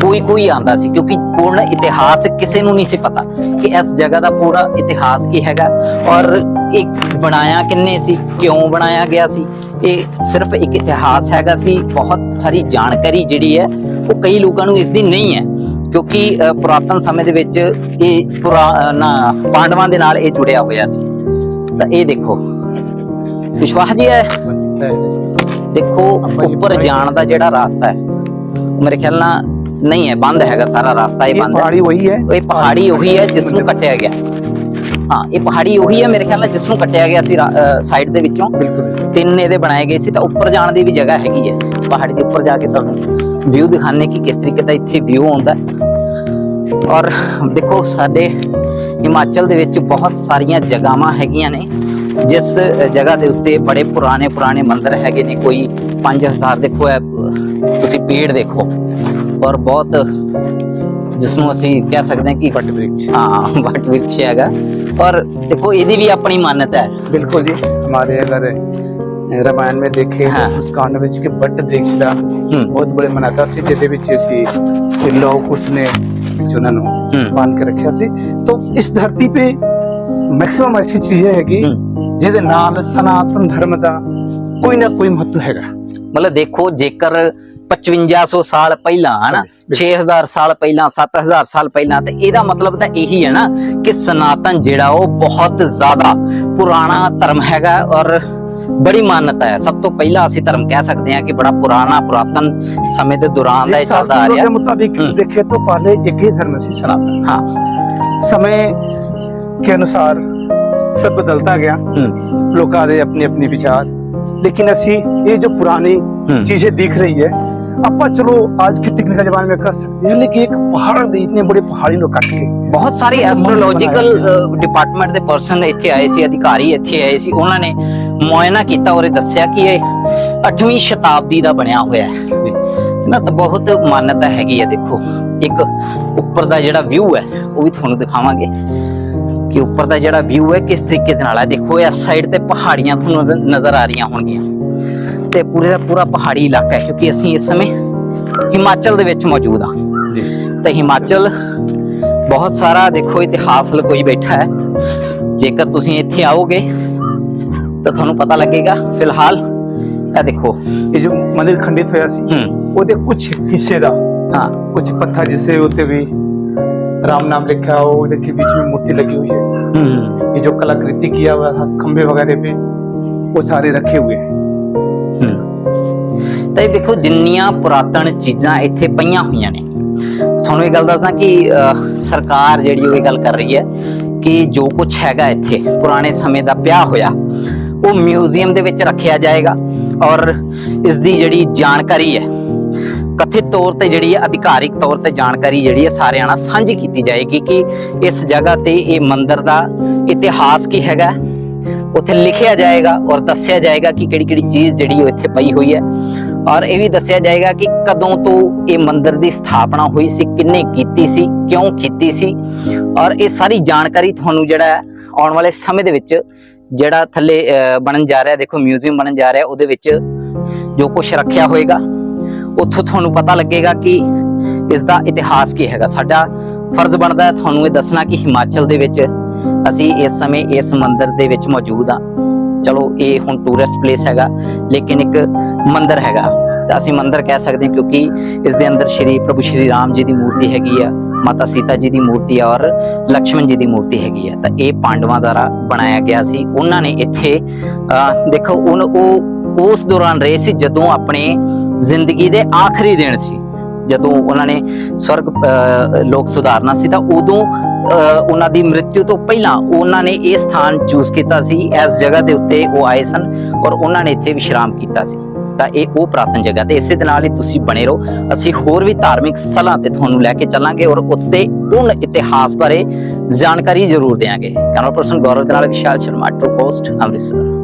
ਕੋਈ ਕੋਈ ਆਂਦਾ ਸੀ ਕਿਉਂਕਿ ਪੂਰਨ ਇਤਿਹਾਸ ਕਿਸੇ ਨੂੰ ਨਹੀਂ ਸੀ ਪਤਾ ਕਿ ਇਸ ਜਗ੍ਹਾ ਦਾ ਪੂਰਾ ਇਤਿਹਾਸ ਕੀ ਹੈਗਾ। ਔਰ ਇਹ ਬਣਾਇਆ ਕਿੰਨੇ ਸੀ ਕਿਉਂ ਬਣਾਇਆ ਗਿਆ ਸੀ? ਇਹ ਸਿਰਫ ਇੱਕ ਇਤਿਹਾਸ ਹੈਗਾ ਸੀ ਬਹੁਤ ਸਾਰੀ ਜਾਣਕਾਰੀ ਜਿਹੜੀ ਹੈ ਉਹ ਕਈ ਲੋਕਾਂ ਨੂੰ ਇਸ ਦੀ ਨਹੀਂ ਹੈ ਕਿਉਂਕਿ ਪੁਰਾਤਨ ਸਮੇਂ ਦੇ ਵਿੱਚ ਇਹ ਪੁਰਾਣਾ ਪਾਂਡਵਾਂ ਦੇ ਨਾਲ ਇਹ ਜੁੜਿਆ ਹੋਇਆ ਸੀ। ਤਾਂ ਇਹ ਦੇਖੋ। ਵਿਸ਼ਵਾਸ ਜੀ ਹੈ? ਦੇਖੋ ਉੱਪਰ ਜਾਣ ਦਾ ਜਿਹੜਾ ਰਾਸਤਾ ਹੈ ਉਹ ਮੇਰੇ ਖਿਆਲ ਨਾਲ ਨਹੀਂ ਹੈ ਬੰਦ ਹੈਗਾ ਸਾਰਾ ਰਾਸਤਾ ਇਹ ਬੰਦ ਹੈ। ਪਹਾੜੀ ਵਹੀ ਹੈ। ਇਹ ਪਹਾੜੀ ਉਹੀ ਹੈ ਜਿਸ ਨੂੰ ਕੱਟਿਆ ਗਿਆ। ਹਾਂ ਇਹ ਪਹਾੜੀ ਉਹੀ ਹੈ ਮੇਰੇ ਖਿਆਲ ਨਾਲ ਜਿਸ ਨੂੰ ਕੱਟਿਆ ਗਿਆ ਸੀ ਸਾਈਡ ਦੇ ਵਿੱਚੋਂ। ਬਿਲਕੁਲ। ਤਿੰਨ ਇਹਦੇ ਬਣਾਏ ਗਏ ਸੀ ਤਾਂ ਉੱਪਰ ਜਾਣ ਦੀ ਵੀ ਜਗ੍ਹਾ ਹੈਗੀ ਹੈ। ਪਹਾੜੀ ਦੇ ਉੱਪਰ ਜਾ ਕੇ ਤੁਹਾਨੂੰ ਵਿਊ ਦਿਖਾਣੇ ਕਿ ਕਿਸ ਤਰੀਕੇ ਦਾ ਇੱਥੇ ਵਿਊ ਆਉਂਦਾ। ਔਰ ਦੇਖੋ ਸਾਡੇ ਹਿਮਾਚਲ ਦੇ ਵਿੱਚ ਬਹੁਤ ਸਾਰੀਆਂ ਜਗ੍ਹਾਵਾਂ ਹੈਗੀਆਂ ਨੇ ਜਿਸ ਜਗ੍ਹਾ ਦੇ ਉੱਤੇ ਬੜੇ ਪੁਰਾਣੇ ਪੁਰਾਣੇ ਮੰਦਿਰ ਹੈਗੇ ਨੇ। ਕੋਈ 5000 ਦੇਖੋ ਇਹ ਤੁਸੀਂ ਪੇੜ ਦੇਖੋ। ਔਰ ਬਹੁਤ ਜਿਸ ਨੂੰ ਅਸੀਂ ਕਹਿ ਸਕਦੇ ਹਾਂ ਕਿ ਪਟ ਬ੍ਰਿਕਸ਼ ਹਾਂ ਵਟ ਵਿਰਕਸ਼ ਹੈਗਾ। पर देखो यदि भी अपनी मान्यता है बिल्कुल जी हमारे अगर ਰਾਮਾਇਣ ਵਿੱਚ ਦੇਖੇ ਉਸ ਕਾਂਡ ਵਿੱਚ ਕਿ ਬੱਟ ਬ੍ਰਿਕਸ਼ ਦਾ ਬਹੁਤ ਬੜੇ ਮਨਾਤਾ ਸੀ ਜਿਹਦੇ ਵਿੱਚ ਅਸੀਂ ਕਿ ਲੋਕ ਉਸਨੇ ਉਹਨਾਂ ਨੂੰ ਬੰਨ ਕੇ ਰੱਖਿਆ ਸੀ। ਤਾਂ ਇਸ ਧਰਤੀ 'ਤੇ ਮੈਕਸਿਮਮ ਐਸੀ ਚੀਜ਼ਾਂ ਹੈਗੀ ਜਿਹਦੇ ਨਾਲ ਸਨਾਤਨ ਧਰਮ ਦਾ ਕੋਈ ਨਾ ਕੋਈ ਮਹੱਤਵ ਹੈਗਾ। ਮਤਲਬ ਦੇਖੋ ਜੇਕਰ 5500 ਸਾਲ ਪਹਿਲਾਂ ਹਨਾ ਬਿਲਕੁਲ। 6000 ਸਾਲ ਪਹਿਲਾਂ 7000 ਸਾਲ ਪਹਿਲਾਂ ਤੇ ਇਹਦਾ ਮਤਲਬ ਤਾਂ ਇਹੀ ਹੈ ਨਾ ਕਿ ਸਨਾਤਨ ਜਿਹੜਾ ਉਹ ਬਹੁਤ ਜ਼ਿਆਦਾ ਪੁਰਾਣਾ ਧਰਮ ਹੈਗਾ ਔਰ ਬੜੀ ਮਾਨਤਾ ਹੈ ਸਭ ਤੋਂ ਪਹਿਲਾਂ ਅਸੀਂ ਧਰਮ ਕਹਿ ਸਕਦੇ ਹਾਂ ਕਿ ਬੜਾ ਪੁਰਾਣਾ ਪੁਰਾਤਨ ਸਮੇਂ ਦੇ ਦੌਰਾਨ ਦਾ ਇਹ ਚੱਲਦਾ ਆ शास्त्रों ਰਿਹਾ के मुताबिक हम्म। देखे तो पहले एक ही धर्म से सनातन हाँ समय के अनुसार सब बदलता गया हम्म लोग आ रहे अपने अपने विचार लेकिन ऐसी ये जो पुरानी हम्म चीजें दिख रही है अपा चलो आज के टेक्निकल जमाने में कर सकते हैं लेकिन एक पहाड़ दे इतने बड़े पहाड़ी लोग काट के ਬਹੁਤ ਸਾਰੇ ਐਸਟ੍ਰੋਲੋਜੀਕਲ ਡਿਪਾਰਟਮੈਂਟ ਦੇ ਪਰਸਨ ਇੱਥੇ ਆਏ ਸੀ ਅਧਿਕਾਰੀ ਇੱਥੇ ਆਏ ਸੀ ਉਹਨਾਂ ਨੇ ਮੁਆਇਨਾ ਕੀਤਾ ਔਰ ਇਹ ਦੱਸਿਆ ਕਿ ਇਹ 8ਵੀਂ ਸ਼ਤਾਬਦੀ ਦਾ ਬਣਿਆ ਹੋਇਆ ਹੈ ਨਾ ਤਾਂ ਬਹੁਤ ਮਾਨਤਾ ਹੈਗੀ ਹੈ ਦੇਖੋ ਇੱਕ ਉੱਪਰ ਦਾ ਜਿਹੜਾ ਵਿਊ ਹੈ ਉਹ ਵੀ ਤੁਹਾਨੂੰ ਦਿਖਾਵਾਂਗੇ ਕਿ ਉੱਪਰ ਦਾ ਜਿਹੜਾ ਵਿਊ ਹੈ ਕਿਸ ਤਰੀਕੇ ਦੇ ਨਾਲ ਹੈ ਦੇਖੋ ਇਸ ਸਾਈਡ ਤੇ ਪਹਾੜੀਆਂ ਤੁਹਾਨੂੰ ਨਜ਼ਰ- ਨਜ਼ਰ ਆ ਰਹੀਆਂ ਹੋਣਗੀਆਂ ਤੇ ਪੂਰੇ ਦਾ ਪੂਰਾ ਪਹਾੜੀ ਇਲਾਕਾ ਹੈ ਕਿਉਂਕਿ ਅਸੀਂ ਇਸ ਸਮੇਂ ਹਿਮਾਚਲ ਦੇ ਵਿੱਚ ਮੌਜੂਦ ਹਾਂ ਤੇ ਹਿਮਾਚਲ ਬਹੁਤ ਸਾਰਾ ਦੇਖੋ ਇਤਿਹਾਸ ਲਕੋਈ ਬੈਠਾ ਹੈ ਜੇਕਰ ਤੁਸੀਂ ਇੱਥੇ ਆਓਗੇ ਤਾਂ ਤੁਹਾਨੂੰ ਪਤਾ ਲੱਗੇਗਾ ਫਿਲਹਾਲ ਇਹ ਦੇਖੋ ये जो मंदिर खंडित होया सी ਹੂੰ ਉਹਦੇ ਕੁਝ ਹਿੱਸੇ ਦਾ ਹਾਂ कुछ पत्थर जिससे होते भी राम नाम लिखा हो देखिए बीच में मूर्ति लगी हुई है ਹੂੰ ये जो कलाकृति किया हुआ था खंबे वगैरह पे वो सारे रखे हुए हैं ਹੂੰ ਤਾਂ ਇਹ ਵੇਖੋ ਜਿੰਨੀਆਂ ਪੁਰਾਤਨ ਚੀਜ਼ਾਂ ਇੱਥੇ ਪਈਆਂ ਹੋਈਆਂ ਨੇ। ਤੁਹਾਨੂੰ ਇਹ ਗੱਲ ਦੱਸਾਂ ਕਿ ਸਰਕਾਰ ਜਿਹੜੀ ਉਹ ਇਹ ਗੱਲ ਕਰ ਰਹੀ ਹੈ ਕਿ ਜੋ ਕੁਝ ਹੈਗਾ ਇੱਥੇ, ਪੁਰਾਣੇ ਸਮੇਂ ਦਾ ਪਿਆ ਹੋਇਆ, ਉਹ ਮਿਊਜ਼ੀਅਮ ਦੇ ਵਿੱਚ ਰੱਖਿਆ ਜਾਏਗਾ ਔਰ ਇਸ ਦੀ ਜਿਹੜੀ ਜਾਣਕਾਰੀ ਹੈ, ਕਥਿਤ ਤੌਰ ਤੇ ਜਿਹੜੀ ਹੈ, ਅਧਿਕਾਰਿਕ ਤੌਰ ਤੇ ਜਾਣਕਾਰੀ ਜਿਹੜੀ ਹੈ, ਸਾਰਿਆਂ ਨਾਲ ਸਾਂਝੀ ਕੀਤੀ ਜਾਏਗੀ ਕਿ ਇਸ ਜਗ੍ਹਾ ਤੇ ਇਹ ਮੰਦਿਰ ਦਾ ਇਤਿਹਾਸ ਕੀ ਹੈਗਾ। ਉੱਥੇ ਲਿਖਿਆ ਜਾਏਗਾ ਔਰ ਦੱਸਿਆ ਜਾਏਗਾ ਕਿ ਕਿਹੜੀ ਕਿਹੜੀ ਚੀਜ਼ ਜਿਹੜੀ ਉਹ ਇੱਥੇ ਪਈ ਹੋਈ ਹੈ। ਔਰ ਇਹ ਵੀ ਦੱਸਿਆ ਜਾਏਗਾ ਕਿ ਕਦੋਂ ਤੋਂ ਇਹ ਮੰਦਿਰ ਦੀ ਸਥਾਪਨਾ ਹੋਈ ਸੀ, ਕਿੰਨੇ ਕੀਤੀ ਸੀ, ਕਿਉਂ ਕੀਤੀ ਸੀ? ਔਰ ਇਹ ਸਾਰੀ ਜਾਣਕਾਰੀ ਤੁਹਾਨੂੰ ਜਿਹੜਾ ਆਉਣ ਵਾਲੇ ਸਮੇਂ ਦੇ ਵਿੱਚ ਜਿਹੜਾ ਥੱਲੇ ਬਣਨ ਜਾ ਰਿਹਾ, ਦੇਖੋ ਮਿਊਜ਼ੀਅਮ ਬਣਨ ਜਾ ਰਿਹਾ, ਉਹਦੇ ਵਿੱਚ ਜੋ ਕੁਝ ਰੱਖਿਆ ਹੋਏਗਾ, ਉੱਥੋਂ ਤੁਹਾਨੂੰ ਪਤਾ ਲੱਗੇਗਾ ਕਿ ਇਸ ਦਾ ਇਤਿਹਾਸ ਕੀ ਹੈਗਾ। ਸਾਡਾ ਫਰਜ਼ ਬਣਦਾ ਹੈ ਤੁਹਾਨੂੰ ਇਹ ਦੱਸਣਾ ਕਿ ਹਿਮਾਚਲ ਦੇ ਵਿੱਚ ਅਸੀਂ ਇਸ ਸਮੇਂ ਇਸ ਮੰਦਿਰ ਦੇ ਵਿੱਚ ਮੌਜੂਦ ਆ ਚਲੋ ਇਹ ਹੁਣ ਟੂਰਿਸਟ ਪਲੇਸ ਹੈਗਾ ਲੇਕਿਨ ਇੱਕ ਮੰਦਿਰ ਹੈਗਾ। ਤਾਂ ਅਸੀਂ ਮੰਦਿਰ ਕਹਿ ਸਕਦੇ ਹਾਂ ਕਿਉਂਕਿ ਇਸ ਦੇ ਅੰਦਰ ਸ਼੍ਰੀ ਪ੍ਰਭੂ ਸ਼੍ਰੀ ਰਾਮ ਜੀ ਦੀ ਮੂਰਤੀ ਹੈਗੀ ਆ ਮਾਤਾ ਸੀਤਾ ਜੀ ਦੀ ਮੂਰਤੀ ਔਰ ਲਕਸ਼ਮਣ ਜੀ ਦੀ ਮੂਰਤੀ ਹੈਗੀ ਆ। ਤਾਂ ਇਹ ਪਾਂਡਵਾਂ ਦੁਆਰਾ ਬਣਾਇਆ ਗਿਆ ਸੀ। ਉਹਨਾਂ ਨੇ ਇੱਥੇ ਅਹ, ਦੇਖੋ ਉਹ ਉਸ ਦੌਰਾਨ ਰਹੇ ਸੀ ਜਦੋਂ ਆਪਣੇ ਜ਼ਿੰਦਗੀ ਦੇ ਆਖਰੀ ਦਿਨ ਸੀ। ਜਦੋਂ ਉਹਨਾਂ ਨੇ ਸਵਰਗ ਲੋਕ ਸੁਧਾਰਨਾ ਸੀ ਤਾਂ ਉਦੋਂ ਉਹਨਾਂ ਦੀ ਮ੍ਰਿਤਿੂ ਤੋਂ ਪਹਿਲਾਂ ਉਹਨਾਂ ਨੇ ਇਹ ਸਥਾਨ ਚੂਜ਼ ਕੀਤਾ ਸੀ, ਇਸ ਜਗ੍ਹਾ ਦੇ ਉੱਤੇ ਉਹ ਆਏ ਸਨ ਔਰ ਉਹਨਾਂ ਨੇ ਇੱਥੇ ਵਿਸ਼ਰਾਮ ਕੀਤਾ ਸੀ। ਤਾਂ ਇਹ ਉਹ ਪੁਰਾਤਨ ਜਗ੍ਹਾ ਤੇ ਇਸੇ ਦੇ ਨਾਲ ਹੀ ਤੁਸੀਂ ਬਣੇ ਰਹੋ। ਅਸੀਂ ਹੋਰ ਵੀ ਧਾਰਮਿਕ ਸਥਲਾਂ ਤੇ ਤੁਹਾਨੂੰ ਲੈ ਕੇ ਚੱਲਾਂਗੇ ਔਰ ਉਸ ਦੇ ਪੂਰਨ ਇਤਿਹਾਸ ਬਾਰੇ ਜਾਣਕਾਰੀ ਜ਼ਰੂਰ ਦੇਵਾਂਗੇ ਕੈਮਰਾ ਪਰਸਨ ਗੌਰਵ ਦੇ ਨਾਲ ਵਿਸ਼ਾਲ ਸ਼ਰਮਾ ਟਰੂ ਪੋਸਟ ਅੰਮ੍ਰਿਤਸਰ।